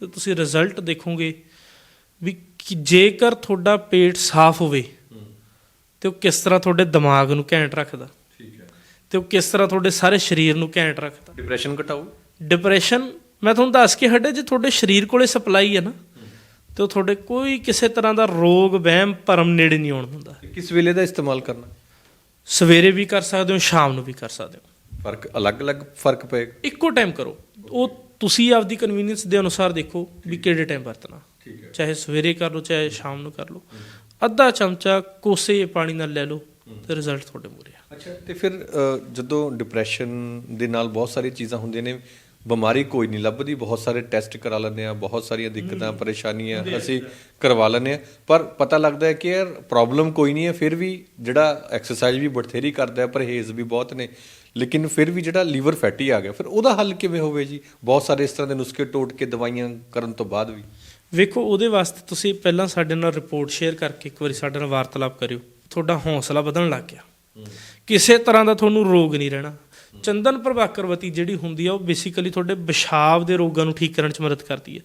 ਤੇ ਤੁਸੀਂ ਰਿਜ਼ਲਟ ਦੇਖੋਗੇ ਵੀ ਜੇਕਰ ਤੁਹਾਡਾ ਪੇਟ ਸਾਫ਼ ਹੋਵੇ ਤੇ ਉਹ ਕਿਸ ਤਰ੍ਹਾਂ ਤੁਹਾਡੇ ਦਿਮਾਗ ਨੂੰ ਘੈਂਟ ਰੱਖਦਾ। ਤੇ ਉਹ ਕਿਸ ਤਰ੍ਹਾਂ ਤੁਹਾਡੇ ਸਾਰੇ ਸਰੀਰ ਨੂੰ ਘੈਂਟ ਰੱਖਦਾ? ਡਿਪਰੈਸ਼ਨ ਘਟਾਓ ਡਿਪਰੈਸ਼ਨ ਮੈਂ ਤੁਹਾਨੂੰ ਦੱਸ ਕੇ ਹਟੇ ਜੇ ਤੁਹਾਡੇ ਸਰੀਰ ਕੋਲੇ ਸਪਲਾਈ ਹੈ ਨਾ ਤੇ ਉਹ ਤੁਹਾਡੇ ਕੋਈ ਕਿਸੇ ਤਰ੍ਹਾਂ ਦਾ ਰੋਗ ਵਹਿਮ ਭਰਮ ਨੇੜੇ ਨਹੀਂ ਆਉਣ ਹੁੰਦਾ। ਕਿਸ ਵੇਲੇ ਦਾ ਇਸਤੇਮਾਲ ਕਰਨਾ? ਸਵੇਰੇ ਵੀ ਕਰ ਸਕਦੇ ਹੋ ਸ਼ਾਮ ਨੂੰ ਵੀ ਕਰ ਸਕਦੇ ਹੋ। ਫ਼ਰਕ ਅਲੱਗ-ਅਲੱਗ ਫ਼ਰਕ ਪਏਗਾ ਇੱਕੋ ਟਾਈਮ ਕਰੋ। ਉਹ ਤੁਸੀਂ ਆਪਦੀ ਕਨਵੀਨੀਅੰਸ ਦੇ ਅਨੁਸਾਰ ਦੇਖੋ ਵੀ ਕਿਹੜੇ ਟਾਈਮ ਵਰਤਣਾ। ਠੀਕ ਹੈ। ਚਾਹੇ ਸਵੇਰੇ ਕਰ ਲਓ ਚਾਹੇ ਸ਼ਾਮ ਨੂੰ ਕਰ ਲਓ। ਅੱਧਾ ਚਮਚਾ ਕੋਸੇ ਪਾਣੀ ਨਾਲ ਲੈ ਲਓ। ਤੇ ਰਿਜ਼ਲਟ ਤੁਹਾਡੇ ਮੂਹਰੇ ਆ। ਅੱਛਾ ਤੇ ਫਿਰ ਜਦੋਂ ਡਿਪਰੈਸ਼ਨ ਦੇ ਨਾਲ ਬਹੁਤ ਸਾਰੀਆਂ ਚੀਜ਼ਾਂ ਹੁੰਦੀਆਂ ਨੇ ਬਿਮਾਰੀ ਕੋਈ ਨਹੀਂ ਲੱਭਦੀ ਬਹੁਤ ਸਾਰੇ ਟੈਸਟ ਕਰਾ ਲੈਂਦੇ ਆ ਬਹੁਤ ਸਾਰੀਆਂ ਦਿੱਕਤਾਂ ਪਰੇਸ਼ਾਨੀਆਂ ਅਸੀਂ ਕਰਵਾ ਲੈਂਦੇ ਆ ਪਰ ਪਤਾ ਲੱਗਦਾ ਹੈ ਕਿ ਯਾਰ ਪ੍ਰੋਬਲਮ ਕੋਈ ਨਹੀਂ ਹੈ ਫਿਰ ਵੀ ਜਿਹੜਾ ਐਕਸਰਸਾਈਜ਼ ਵੀ ਬਥੇਰੀ ਕਰਦਾ ਹੈ ਪਰਹੇਜ਼ ਵੀ ਬਹੁਤ ਨੇ ਲੇਕਿਨ ਫਿਰ ਵੀ ਜਿਹੜਾ ਲੀਵਰ ਫੈਟੀ ਆ ਗਿਆ ਫਿਰ ਉਹਦਾ ਹੱਲ ਕਿਵੇਂ ਹੋਵੇ ਜੀ? ਬਹੁਤ ਸਾਰੇ ਇਸ ਤਰ੍ਹਾਂ ਦੇ ਨੁਸਖੇ ਟੋਟ ਕੇ ਦਵਾਈਆਂ ਕਰਨ ਤੋਂ ਬਾਅਦ ਵੀ। ਵੇਖੋ ਉਹਦੇ ਵਾਸਤੇ ਤੁਸੀਂ ਪਹਿਲਾਂ ਸਾਡੇ ਨਾਲ ਰਿਪੋਰਟ ਸ਼ੇਅਰ ਕਰਕੇ ਇੱਕ ਵਾਰੀ ਸਾਡੇ ਨਾਲ ਵਾਰਤਾਲਾਪ ਕਰਿਓ। ਤੁਹਾਡਾ ਹੌਸਲਾ ਵਧਣ ਲੱਗ ਗਿਆ। ਕਿਸੇ ਤਰ੍ਹਾਂ ਦਾ ਤੁਹਾਨੂੰ ਰੋਗ ਨਹੀਂ ਰਹਿਣਾ। ਚੰਦਨ ਪ੍ਰਭਾਕਰਵਤੀ ਜਿਹੜੀ ਹੁੰਦੀ ਆ ਉਹ ਬੇਸਿਕਲੀ ਤੁਹਾਡੇ ਪਿਸ਼ਾਬ ਦੇ ਰੋਗਾਂ ਨੂੰ ਠੀਕ ਕਰਨ 'ਚ ਮਦਦ ਕਰਦੀ ਹੈ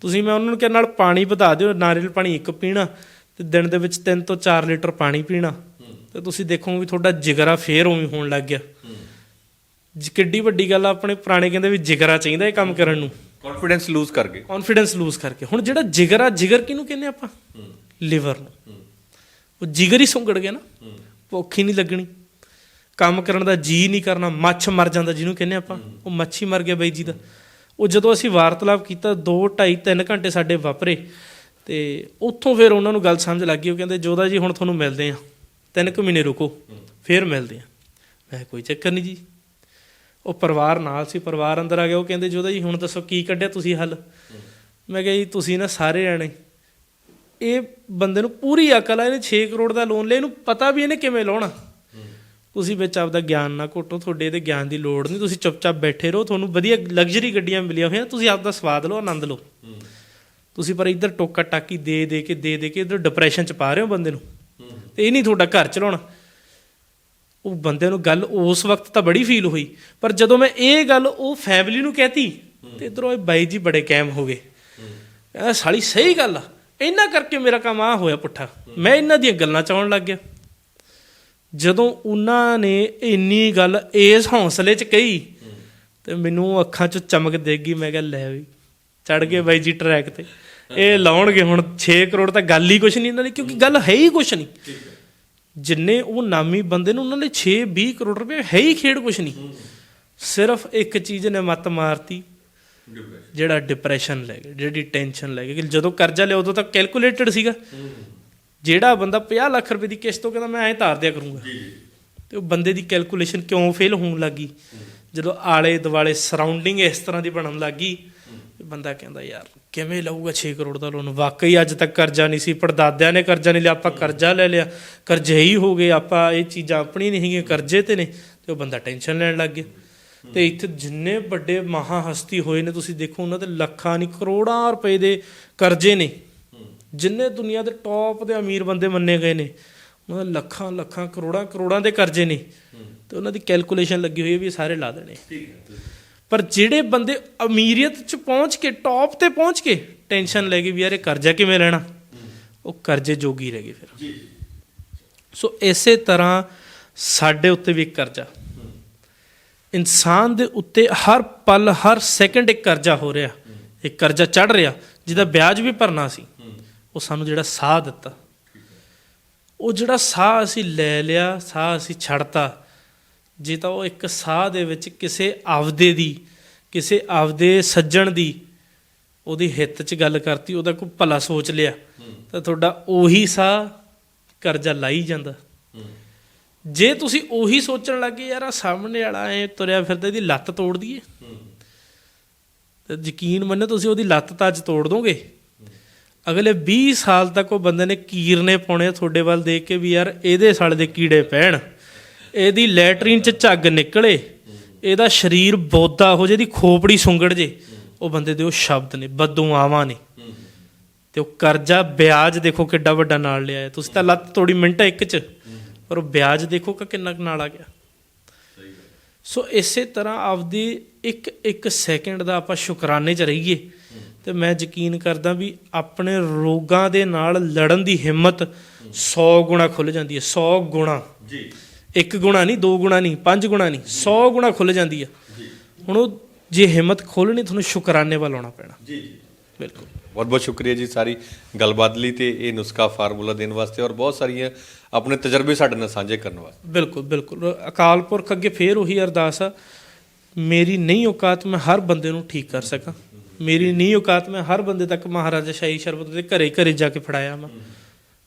ਤੁਸੀਂ ਮੈਂ ਉਹਨਾਂ ਨੂੰ ਕਿਹਾ ਨਾਲ ਪਾਣੀ ਵਧਾ ਦਿਓ ਨਾਰੀਅਲ ਪਾਣੀ ਇੱਕ ਪੀਣਾ ਤੇ ਦਿਨ ਦੇ ਵਿੱਚ 3 ਤੋਂ 4 ਲੀਟਰ ਪਾਣੀ ਪੀਣਾ। ਤੇ ਤੁਸੀਂ ਦੇਖੋਗੇ ਵੀ ਤੁਹਾਡਾ ਜਿਗਰਾ ਫੇਰ ਉਵੇਂ ਹੋਣ ਲੱਗ ਗਿਆ। ਕਿੱਡੀ ਵੱਡੀ ਗੱਲ ਆ ਆਪਣੇ ਪੁਰਾਣੇ ਕਹਿੰਦੇ ਵੀ ਜਿਗਰਾ ਚਾਹੀਦਾ ਇਹ ਕੰਮ ਕਰਨ ਨੂੰ। ਕੌਨਫੀਡੈਂਸ ਲੂਜ਼ ਕਰ ਗਏ। ਕੌਨਫੀਡੈਂਸ ਲੂਜ਼ ਕਰਕੇ। ਹੁਣ ਜਿਹੜਾ ਜਿਗਰ ਆ ਜਿਗਰ ਕਿਹਨੂੰ ਕਹਿੰਦੇ ਆਪਾਂ? ਲਿਵਰ ਨੂੰ। ਉਹ ਜਿਗਰ ਹੀ ਸੁੰਗੜ ਗਿਆ ਨਾ। ਭੁੱਖ ਹੀ ਨਹੀਂ ਲੱਗਣੀ। ਕੰਮ ਕਰਨ ਦਾ ਜੀ ਨਹੀਂ ਕਰਨਾ ਮੱਛ ਮਰ ਜਾਂਦਾ ਜਿਹਨੂੰ ਕਹਿੰਦੇ ਆਪਾਂ। ਉਹ ਮੱਛੀ ਮਰ ਗਿਆ ਬਾਈ ਜੀ ਦਾ। ਉਹ ਜਦੋਂ ਅਸੀਂ ਵਾਰਤਾਲਾਪ ਕੀਤਾ 2 2.5 3 ਘੰਟੇ ਸਾਡੇ ਵਾਪਰੇ। ਤੇ ਉੱਥੋਂ ਫਿਰ ਉਹਨਾਂ ਨੂੰ ਗੱਲ ਸਮਝ ਲੱਗ ਗਈ। ਉਹ ਕਹਿੰਦੇ ਜੋਦਾ ਜੀ ਹੁਣ ਤੁਹਾਨੂੰ ਮਿਲਦੇ ਆ ਤਿੰਨ ਕੁ ਮਹੀਨੇ ਰੁਕੋ। ਫਿਰ ਮਿਲਦੇ ਆ ਮੈਂ ਕਿਹਾ, ਕੋਈ ਚੱਕਰ ਨਹੀਂ ਜੀ। ਉਹ ਪਰਿਵਾਰ ਨਾਲ ਸੀ ਪਰਿਵਾਰ ਅੰਦਰ ਆ ਗਿਆ। ਉਹ ਕਹਿੰਦੇ ਜੋਦਾ ਜੀ ਹੁਣ ਦੱਸੋ ਕੀ ਕੱਢਿਆ ਤੁਸੀਂ ਹੱਲ? ਮੈਂ ਕਿਹਾ ਜੀ ਤੁਸੀਂ ਨਾ ਸਾਰੇ ਜਾਣੇ ਇਹ ਬੰਦੇ ਨੂੰ ਪੂਰੀ ਅਕਲ ਆ, ਇਹਨੇ 6 ਕਰੋੜ ਦਾ ਲੋਨ ਲਿਆ, ਇਹਨੂੰ ਪਤਾ ਵੀ ਇਹਨੇ ਕਿਵੇਂ ਲਾਉਣਾ। ਤੁਸੀਂ ਵਿੱਚ ਆਪਦਾ ਗਿਆਨ ਨਾ ਘੋਟੋ, ਤੁਹਾਡੇ ਇਹਦੇ ਗਿਆਨ ਦੀ ਲੋੜ ਨਹੀਂ, ਤੁਸੀਂ ਚੁੱਪਚਾਪ ਬੈਠੇ ਰਹੋ, ਤੁਹਾਨੂੰ ਵਧੀਆ ਲਗਜ਼ਰੀ ਗੱਡੀਆਂ ਮਿਲੀਆਂ ਹੋਈਆਂ, ਤੁਸੀਂ ਆਪਦਾ ਸਵਾਦ ਲਓ, ਆਨੰਦ ਲਓ। ਤੁਸੀਂ ਪਰ ਇੱਧਰ ਟੋਕਾ ਟਾਕੀ ਦੇ ਦੇ ਕੇ, ਦੇ ਦੇ ਕੇ ਇੱਧਰ ਡਿਪਰੈਸ਼ਨ ਚ ਪਾ ਰਹੇ ਹੋ ਬੰਦੇ ਨੂੰ। ਤੇ ਇਹ ਨਹੀਂ ਤੁਹਾਡਾ ਘਰ ਚਲਾਉਣਾ। ਉਹ ਬੰਦੇ ਨੂੰ ਗੱਲ ਉਸ ਵਕਤ ਤਾਂ ਬੜੀ ਫੀਲ ਹੋਈ, ਪਰ ਜਦੋਂ ਮੈਂ ਇਹ ਗੱਲ ਉਹ ਫੈਮਿਲੀ ਨੂੰ ਕਹਿਤੀ, ਤੇ ਇਧਰੋਂ ਇਹ ਬਾਈ ਜੀ ਬੜੇ ਕਾਇਮ ਹੋ ਗਏ। ਕਹਿੰਦਾ ਸਾਲੀ ਸਹੀ ਗੱਲ ਆ। ਇਹਨਾਂ ਕਰਕੇ ਮੇਰਾ ਕੰਮ ਆ ਹੋਇਆ ਪੁੱਠਾ। ਮੈਂ ਇਹਨਾਂ ਦੀਆਂ ਗੱਲਾਂ ਚ ਆਉਣ ਲੱਗ ਗਿਆ। ਜਦੋਂ ਉਹਨਾਂ ਨੇ ਇੰਨੀ ਗੱਲ ਇਸ ਹੌਸਲੇ ਚ ਕਹੀ, ਤੇ ਮੈਨੂੰ ਅੱਖਾਂ ਚ ਚਮਕ ਦੇਗੀ। ਮੈਂ ਕਿਹਾ, ਲੈ ਵੀ ਚੜ ਗਏ ਬਾਈ ਜੀ ਟਰੈਕ ਤੇ। ਇਹ ਲਾਉਣਗੇ ਹੁਣ 6 ਕਰੋੜ ਤਾਂ ਗੱਲ ਹੀ ਕੁਛ ਨਹੀਂ ਇਹਨਾਂ ਦੀ, ਕਿਉਂਕਿ ਗੱਲ ਹੈ ਹੀ ਕੁਛ ਨਹੀਂ। ਜਿੰਨੇ ਉਹ ਨਾਮੀ ਬੰਦੇ ਨੂੰ, ਉਹਨਾਂ ਨੇ 6 20 ਕਰੋੜ ਰੁਪਏ ਹੈ ਹੀ ਖੇਡ ਕੁਛ ਨਹੀਂ। ਸਿਰਫ ਇੱਕ ਚੀਜ਼ ਨੇ ਮੱਤ ਮਾਰਤੀ ਜਿਹੜਾ ਡਿਪਰੈਸ਼ਨ ਲੈ ਗਿਆ ਜਿਹੜੀ ਟੈਨਸ਼ਨ ਲੈ ਗਿਆ। ਕਿ ਜਦੋਂ ਕਰਜ਼ਾ ਲਿਆ ਉਦੋਂ ਤਾਂ ਕੈਲਕੂਲੇਟਡ ਸੀਗਾ। ਜਿਹੜਾ ਬੰਦਾ 50 ਲੱਖ ਰੁਪਏ ਦੀ ਕਿਸ਼ਤ ਤੋਂ ਕਹਿੰਦਾ ਮੈਂ ਐਂ ਧਾਰ ਦਿਆ ਕਰੂੰਗਾ। ਤੇ ਉਹ ਬੰਦੇ ਦੀ ਕੈਲਕੂਲੇਸ਼ਨ ਕਿਉਂ ਫੇਲ ਹੋਣ ਲੱਗੀ? ਜਦੋਂ ਆਲੇ ਦੁਆਲੇ ਸਰਾਊਂਡਿੰਗ ਇਸ ਤਰ੍ਹਾਂ ਦੀ ਬਣਨ ਲੱਗੀ ਤੇ ਬੰਦਾ ਕਹਿੰਦਾ ਯਾਰ ਕਿਵੇਂ ਲਊਗਾ 6 ਕਰੋੜ ਦਾ ਲੋਨ ਵਾਕਈ ਅੱਜ ਤੱਕ ਕਰਜ਼ਾ ਨਹੀਂ ਸੀ ਪੜਦਾਦਿਆਂ ਨੇ ਕਰਜ਼ਾ ਨਹੀਂ ਲਿਆ ਆਪਾਂ ਕਰਜ਼ਾ ਲੈ ਲਿਆ। ਕਰਜ਼ੇ ਹੀ ਹੋ ਗਏ ਆਪਾਂ ਇਹ ਚੀਜ਼ਾਂ ਆਪਣੀ ਨਹੀਂ ਹੈਗੀਆਂ ਕਰਜ਼ੇ ਤੇ ਨੇ। ਤੇ ਉਹ ਬੰਦਾ ਟੈਨਸ਼ਨ ਲੈਣ ਲੱਗ ਗਿਆ। ਤੇ ਇੱਥੇ ਜਿੰਨੇ ਵੱਡੇ ਮਹਾ ਹਸਤੀ ਹੋਏ ਨੇ ਤੁਸੀਂ ਦੇਖੋ ਉਹਨਾਂ ਦੇ ਲੱਖਾਂ ਨਹੀਂ ਕਰੋੜਾਂ ਰੁਪਏ ਦੇ ਕਰਜ਼ੇ ਨੇ। ਜਿੰਨੇ ਦੁਨੀਆ ਦੇ ਟੌਪ ਦੇ ਅਮੀਰ ਬੰਦੇ ਮੰਨੇ ਗਏ ਨੇ ਉਹਨਾਂ ਦੇ ਲੱਖਾਂ ਲੱਖਾਂ ਕਰੋੜਾਂ ਕਰੋੜਾਂ ਦੇ ਕਰਜ਼ੇ ਨੇ। ਤੇ ਉਹਨਾਂ ਦੀ ਕੈਲਕੂਲੇਸ਼ਨ ਲੱਗੀ ਹੋਈ ਹੈ ਵੀ ਸਾਰੇ ਲਾ ਦੇਣੇ। ਪਰ ਜਿਹੜੇ ਬੰਦੇ ਅਮੀਰੀਅਤ ਚ ਪਹੁੰਚ ਕੇ ਟੌਪ ਤੇ ਪਹੁੰਚ ਕੇ ਟੈਨਸ਼ਨ ਲੈ ਗਏ ਵੀ ਯਾਰ ਇਹ ਕਰਜ਼ਾ ਕਿਵੇਂ ਲੈਣਾ? ਉਹ ਕਰਜ਼ੇ ਜੋਗੀ ਰਹਿ ਗਏ ਫਿਰ। ਸੋ ਇਸੇ ਤਰ੍ਹਾਂ ਸਾਡੇ ਉੱਤੇ ਵੀ ਇੱਕ ਕਰਜ਼ਾ। ਇਨਸਾਨ ਦੇ ਉੱਤੇ ਹਰ ਪਲ, ਹਰ ਸੈਕਿੰਡ ਇੱਕ ਕਰਜ਼ਾ ਹੋ ਰਿਹਾ। ਇੱਕ ਕਰਜ਼ਾ ਚੜ ਰਿਹਾ, ਜਿਹਦਾ ਵਿਆਜ ਵੀ ਭਰਨਾ ਸੀ। ਉਹ ਸਾਨੂੰ ਜਿਹੜਾ ਸਾਹ ਦਿੱਤਾ। ਉਹ ਜਿਹੜਾ ਸਾਹ ਅਸੀਂ ਲੈ ਲਿਆ, ਸਾਹ ਅਸੀਂ ਛੱਡਤਾ, ਜੇ ਤਾਂ ਉਹ ਇੱਕ ਸਾਹ ਦੇ ਵਿੱਚ ਕਿਸੇ ਆਪਦੇ ਦੀ, ਕਿਸੇ ਆਪਦੇ ਸੱਜਣ ਦੀ ਉਹਦੀ ਹਿੱਤ 'ਚ ਗੱਲ ਕਰਤੀ, ਉਹਦਾ ਕੋਈ ਭਲਾ ਸੋਚ ਲਿਆ, ਤਾਂ ਤੁਹਾਡਾ ਉਹੀ ਸਾਹ ਕਰਜ਼ਾ ਲਾਈ ਜਾਂਦਾ। ਜੇ ਤੁਸੀਂ ਉਹੀ ਸੋਚਣ ਲੱਗੇ, ਯਾਰ ਆ ਸਾਹਮਣੇ ਵਾਲਾ ਐ ਤੁਰਿਆ ਫਿਰਦਾ, ਇਹਦੀ ਲੱਤ ਤੋੜ ਦਈਏ। ਤੇ ਯਕੀਨ ਮੰਨੋ ਤੁਸੀਂ ਉਹਦੀ ਲੱਤ ਤਾਂ ਅੱਜ ਤੋੜ ਦੋਗੇ। ਅਗਲੇ 20 ਸਾਲ ਤੱਕ ਉਹ ਬੰਦੇ ਨੇ ਕੀਰਨੇ ਪਾਉਣੇ ਤੁਹਾਡੇ ਵੱਲ ਦੇਖ ਕੇ ਵੀ, ਯਾਰ ਇਹਦੇ ਸਾਲ ਦੇ ਕੀੜੇ ਪੈਣ। ਇਹਦੀ ਲੈਟਰੀਨ ਚ ਝੱਗ ਨਿਕਲੇ। ਇਹਦਾ ਸਰੀਰ ਬੋਦਾ ਹੋ ਜੇ ਦੀ ਖੋਪੜੀ ਸੁੰਗੜ ਜੇ। ਉਹ ਬੰਦੇ ਦੇ ਉਹ ਸ਼ਬਦ ਨੇ ਬਦਦੁਆਵਾਂ ਨੇ। ਤੇ ਉਹ ਕਰਜ਼ਾ, ਵਿਆਜ ਦੇਖੋ ਕਿੱਡਾ ਵੱਡਾ ਨਾਲ ਲਿਆ ਤੁਸੀਂ ਤਾਂ ਲੱਤ ਤੋੜੀ ਮਿੰਟ ਇੱਕ ਚ। ਪਰ ਉਹ ਵਿਆਜ ਦੇਖੋ ਕਿ ਕਿੰਨਾ ਕੁ ਨਾਲ ਆ ਗਿਆ। ਸੋ ਇਸੇ ਤਰ੍ਹਾਂ ਆਪਦੀ ਇੱਕ ਇੱਕ ਸੈਕਿੰਡ ਦਾ ਆਪਾਂ ਸ਼ੁਕਰਾਨੇ ਚ ਰਹੀਏ ਤੇ ਤੇ ਮੈਂ ਯਕੀਨ ਕਰਦਾ ਵੀ ਆਪਣੇ ਰੋਗਾਂ ਦੇ ਨਾਲ ਲੜਨ ਦੀ ਹਿੰਮਤ 100 ਗੁਣਾ ਖੁੱਲ ਜਾਂਦੀ ਹੈ 100 ਗੁਣਾ। ਜੀ। ਇੱਕ ਗੁਣਾ ਨਹੀਂ ਦੋ ਗੁਣਾ ਨਹੀਂ ਪੰਜ ਗੁਣਾ ਨਹੀਂ 100 ਗੁਣਾ ਖੁੱਲ ਜਾਂਦੀ ਹੈ। ਹੁਣ ਉਹ ਜੇ ਹਿੰਮਤ ਖੋਲਣੀ ਤੁਹਾਨੂੰ ਸ਼ੁਕਰਾਨੇ ਵੱਲ ਆਉਣਾ ਪੈਣਾ। ਜੀ ਜੀ। ਬਿਲਕੁਲ। ਬਹੁਤ ਬਹੁਤ ਸ਼ੁਕਰੀਆ ਜੀ ਸਾਰੀ ਗੱਲਬਾਤ ਲਈ ਤੇ ਇਹ ਨੁਸਖਾ ਫਾਰਮੂਲਾ ਦੇਣ ਵਾਸਤੇ ਔਰ ਬਹੁਤ ਸਾਰੀਆਂ ਆਪਣੇ ਤਜਰਬੇ ਸਾਡੇ ਨਾਲ ਸਾਂਝੇ ਕਰਨ ਵਾਸਤੇ। ਬਿਲਕੁਲ ਬਿਲਕੁਲ। ਅਕਾਲ ਪੁਰਖ ਅੱਗੇ ਫੇਰ ਉਹੀ ਅਰਦਾਸ ਆ, ਮੇਰੀ ਨਹੀਂ ਔਕਾਤ ਮੈਂ ਹਰ ਬੰਦੇ ਨੂੰ ਠੀਕ ਕਰ ਸਕਾਂ। ਮੇਰੀ ਨਹੀਂ ਔਕਾਤ ਮੈਂ ਹਰ ਬੰਦੇ ਤੱਕ ਮਹਾਰਾਜਾ ਸ਼ਾਹੀ ਸ਼ਰਬਤ ਦੇ ਘਰੇ ਘਰੇ ਜਾ ਕੇ ਫੜਾਇਆ ਮੈਂ।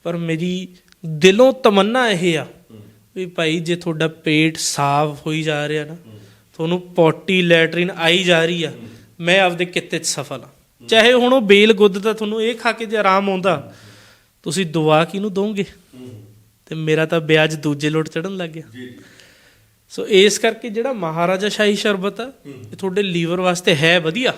ਪਰ ਮੇਰੀ ਦਿਲੋਂ ਤਮੰਨਾ ਇਹ ਆ ਵੀ ਭਾਈ ਜੇ ਤੁਹਾਡਾ ਪੇਟ ਸਾਫ਼ ਹੋਈ ਜਾ ਰਿਹਾ ਨਾ, ਤੁਹਾਨੂੰ ਪੋਟੀ ਲੈਟਰਿਨ ਆਈ ਜਾ ਰਹੀ ਆ, ਮੈਂ ਆਪਦੇ ਕਿੱਤੇ 'ਚ ਸਫਲ ਆ। ਚਾਹੇ ਹੁਣ ਉਹ ਬੇਲ ਗੁੱਦ ਦਾ ਤੁਹਾਨੂੰ ਇਹ ਖਾ ਕੇ ਜੇ ਆਰਾਮ ਆਉਂਦਾ, ਤੁਸੀਂ ਦੁਆ ਕਿਹਨੂੰ ਦੋਗੇ ਤੇ ਮੇਰਾ ਤਾਂ ਵਿਆਜ ਦੂਜੇ ਲੋਟ ਚੜਨ ਲੱਗ ਗਿਆ। ਜੀ। ਸੋ ਇਸ ਕਰਕੇ ਜਿਹੜਾ ਮਹਾਰਾਜਾ ਸ਼ਾਹੀ ਸ਼ਰਬਤ ਆ ਇਹ ਤੁਹਾਡੇ ਲੀਵਰ ਵਾਸਤੇ ਹੈ ਵਧੀਆ।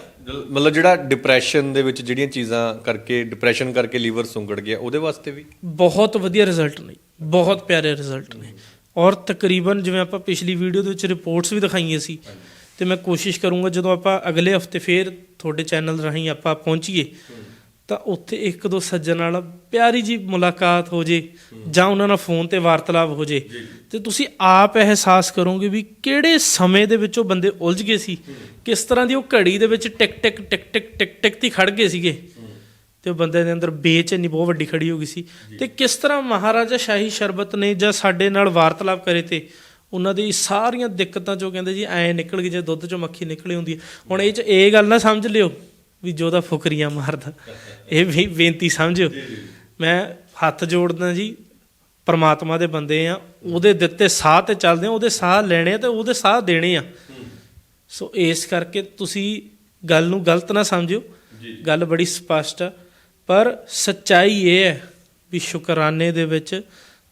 ਮਤਲਬ ਜਿਹੜਾ ਡਿਪਰੈਸ਼ਨ ਦੇ ਵਿੱਚ ਜਿਹੜੀਆਂ ਚੀਜ਼ਾਂ ਕਰਕੇ ਡਿਪਰੈਸ਼ਨ ਕਰਕੇ ਲੀਵਰ ਸੁੰਗੜ ਗਿਆ ਉਹਦੇ ਵਾਸਤੇ ਵੀ? ਬਹੁਤ ਵਧੀਆ ਰਿਜ਼ਲਟ ਨੇ। ਬਹੁਤ ਪਿਆਰੇ ਰਿਜ਼ਲਟ ਨੇ। ਔਰ ਤਕਰੀਬਨ ਜਿਵੇਂ ਆਪਾਂ ਪਿਛਲੀ ਵੀਡੀਓ ਦੇ ਵਿੱਚ ਰਿਪੋਰਟਸ ਵੀ ਦਿਖਾਈਆਂ ਸੀ ਤੇ ਮੈਂ ਕੋਸ਼ਿਸ਼ ਕਰੂੰਗਾ ਜਦੋਂ ਆਪਾਂ ਅਗਲੇ ਹਫ਼ਤੇ ਫੇਰ ਤੁਹਾਡੇ ਚੈਨਲ ਰਾਹੀਂ ਆਪਾਂ ਪਹੁੰਚੀਏ ਤਾਂ ਉੱਥੇ ਇੱਕ ਦੋ ਸੱਜਣ ਨਾਲ ਪਿਆਰੀ ਜੀ ਮੁਲਾਕਾਤ ਹੋ ਜੇ ਜਾਂ ਉਹਨਾਂ ਨਾਲ ਫੋਨ ਤੇ ਵਾਰਤਾਲਾਪ ਹੋ ਜੇ। ਤੇ ਤੁਸੀਂ ਆਪ ਅਹਿਸਾਸ ਕਰੋਗੇ ਵੀ ਕਿਹੜੇ ਸਮੇਂ ਦੇ ਵਿੱਚ ਉਹ ਬੰਦੇ ਉਲਝ ਗਏ ਸੀ? ਕਿਸ ਤਰ੍ਹਾਂ ਦੀ ਉਹ ਘੜੀ ਦੇ ਵਿੱਚ ਟਿਕ ਟਿਕ ਟਿਕ ਟਿਕ ਟਿਕ ਟਿਕ ਤੀ ਖੜ ਗਏ ਸੀਗੇ? ਤੇ ਉਹ ਬੰਦੇ ਦੇ ਅੰਦਰ ਬੇਚੈਨੀ ਬਹੁਤ ਵੱਡੀ ਖੜੀ ਹੋ ਗਈ ਸੀ। ਤੇ ਕਿਸ ਤਰ੍ਹਾਂ ਮਹਾਰਾਜਾ ਸ਼ਾਹੀ ਸ਼ਰਬਤ ਨੇ ਜਾਂ ਸਾਡੇ ਨਾਲ ਵਾਰਤਾਲਾਪ ਕਰੇ ਤੇ ਉਹਨਾਂ ਦੀ ਸਾਰੀਆਂ ਦਿੱਕਤਾਂ ਚੋਂ ਕਹਿੰਦੇ ਜੀ ਐ ਨਿਕਲ ਗਈ ਜੇ ਦੁੱਧ ਚੋਂ ਮੱਖੀ ਨਿਕਲੀ ਹੁੰਦੀ ਹੈ। ਹੁਣ ਇਹ ਚ ਇਹ ਗੱਲ ਨਾ ਸਮਝ ਲਿਓ। ਵੀ ਜੋਦਾ ਫੁਕਰੀਆਂ ਮਾਰਦਾ। ਇਹ ਵੀ ਬੇਨਤੀ ਸਮਝਿਓ। ਮੈਂ ਹੱਥ ਜੋੜਦਾ ਜੀ ਪਰਮਾਤਮਾ ਦੇ ਬੰਦੇ ਆ ਉਹਦੇ ਦਿੱਤੇ ਸਾਹ ਤੇ ਚੱਲਦੇ ਆ ਉਹਦੇ ਸਾਹ ਲੈਣੇ ਤੇ ਉਹਦੇ ਸਾਹ ਦੇਣੇ ਆ। ਸੋ ਇਸ ਕਰਕੇ ਤੁਸੀਂ ਗੱਲ ਨੂੰ ਗਲਤ ਨਾ ਸਮਝਿਓ। ਗੱਲ ਬੜੀ ਸਪਸ਼ਟ ਆ। ਪਰ ਸੱਚਾਈ ਇਹ ਹੈ ਵੀ ਸ਼ੁਕਰਾਨੇ ਦੇ ਵਿੱਚ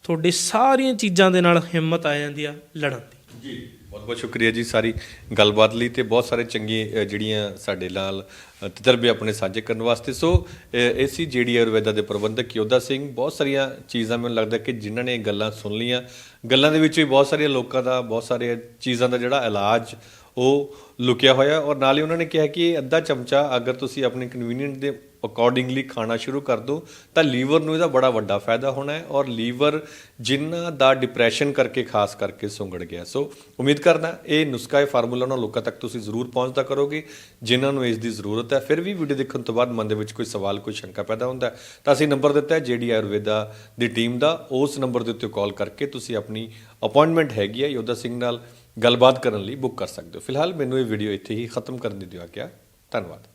ਤੁਹਾਡੀ ਸਾਰੀਆਂ ਚੀਜ਼ਾਂ ਦੇ ਨਾਲ ਹਿੰਮਤ ਆ ਜਾਂਦੀ ਆ ਲੜਨ ਦੀ। ਜੀ। ਬਹੁਤ ਬਹੁਤ ਸ਼ੁਕਰੀਆ ਜੀ ਸਾਰੀ ਗੱਲਬਾਤ ਲਈ ਤੇ ਬਹੁਤ ਸਾਰੇ ਚੰਗੇ ਜਿਹੜੀਆਂ ਸਾਡੇ ਨਾਲ ਤਜਰਬੇ ਆਪਣੇ ਸਾਂਝੇ ਕਰਨ ਵਾਸਤੇ। ਸੋ ਅ, ਇਹ ਸੀ ਜਿਹੜੀ ਆਯੁਰਵੇਦਾ ਦੇ ਪ੍ਰਬੰਧਕ ਯੋਧਾ ਸਿੰਘ। ਬਹੁਤ ਸਾਰੀਆਂ ਚੀਜ਼ਾਂ ਮੈਨੂੰ ਲੱਗਦਾ ਕਿ ਜਿਨ੍ਹਾਂ ਨੇ ਇਹ ਗੱਲਾਂ ਸੁਣ ਲੀਆਂ ਗੱਲਾਂ ਦੇ ਵਿੱਚ ਵੀ ਬਹੁਤ ਸਾਰੀਆਂ ਲੋਕਾਂ ਦਾ ਬਹੁਤ ਸਾਰੀਆਂ ਚੀਜ਼ਾਂ ਦਾ ਜਿਹੜਾ ਇਲਾਜ ਉਹ ਲੁਕਿਆ ਹੋਇਆ ਔਰ ਨਾਲ ਹੀ ਉਹਨਾਂ ਨੇ ਕਿਹਾ ਕਿ ਇਹ ਅੱਧਾ ਚਮਚਾ ਅਗਰ ਤੁਸੀਂ ਆਪਣੇ ਕਨਵੀਨੀਅੰਟ ਦੇ ਅਕੋਰਡਿੰਗਲੀ ਖਾਣਾ ਸ਼ੁਰੂ ਕਰ ਦੋ ਤਾਂ ਲੀਵਰ ਨੂੰ ਇਹਦਾ ਬੜਾ ਵੱਡਾ ਫਾਇਦਾ ਹੋਣਾ ਹੈ ਔਰ ਲੀਵਰ ਜਿਨ੍ਹਾਂ ਦਾ ਡਿਪਰੈਸ਼ਨ ਕਰਕੇ ਖਾਸ ਕਰਕੇ ਸੁੰਗੜ ਗਿਆ ਸੋ ਉਮੀਦ ਕਰਨਾ ਇਹ ਨੁਸਖਾ, ਇਹ ਫਾਰਮੂਲਾ ਉਹਨਾਂ ਲੋਕਾਂ ਤੱਕ ਤੁਸੀਂ ਜ਼ਰੂਰ ਪਹੁੰਚਦਾ ਕਰੋਗੇ, ਜਿਨ੍ਹਾਂ ਨੂੰ ਇਸ ਦੀ ਜ਼ਰੂਰਤ ਹੈ। ਫਿਰ ਵੀ ਵੀਡੀਓ ਦੇਖਣ ਤੋਂ ਬਾਅਦ ਮਨ ਦੇ ਵਿੱਚ ਕੋਈ ਸਵਾਲ, ਕੋਈ ਸ਼ੰਕਾ ਪੈਦਾ ਹੁੰਦਾ ਤਾਂ ਅਸੀਂ ਨੰਬਰ ਦਿੱਤਾ ਹੈ ਜੇਡੀ ਆਯੁਰਵੇਦਾ ਦੀ ਟੀਮ ਦਾ। ਉਸ ਨੰਬਰ ਦੇ ਉੱਤੇ ਕਾਲ ਕਰਕੇ ਤੁਸੀਂ ਆਪਣੀ ਅਪਾਇੰਟਮੈਂਟ ਹੈਗੀ ਹੈ ਯੋਧਾ ਸਿੰਘ ਨਾਲ ਗੱਲਬਾਤ ਕਰਨ ਲਈ ਬੁੱਕ ਕਰ ਸਕਦੇ ਹੋ। ਫਿਲਹਾਲ ਮੈਨੂੰ ਇਹ ਵੀਡੀਓ ਇੱਥੇ ਹੀ ਖਤਮ ਕਰਨ ਦੀ ਦਿਓ ਆਗਿਆ। ਧੰਨਵਾਦ।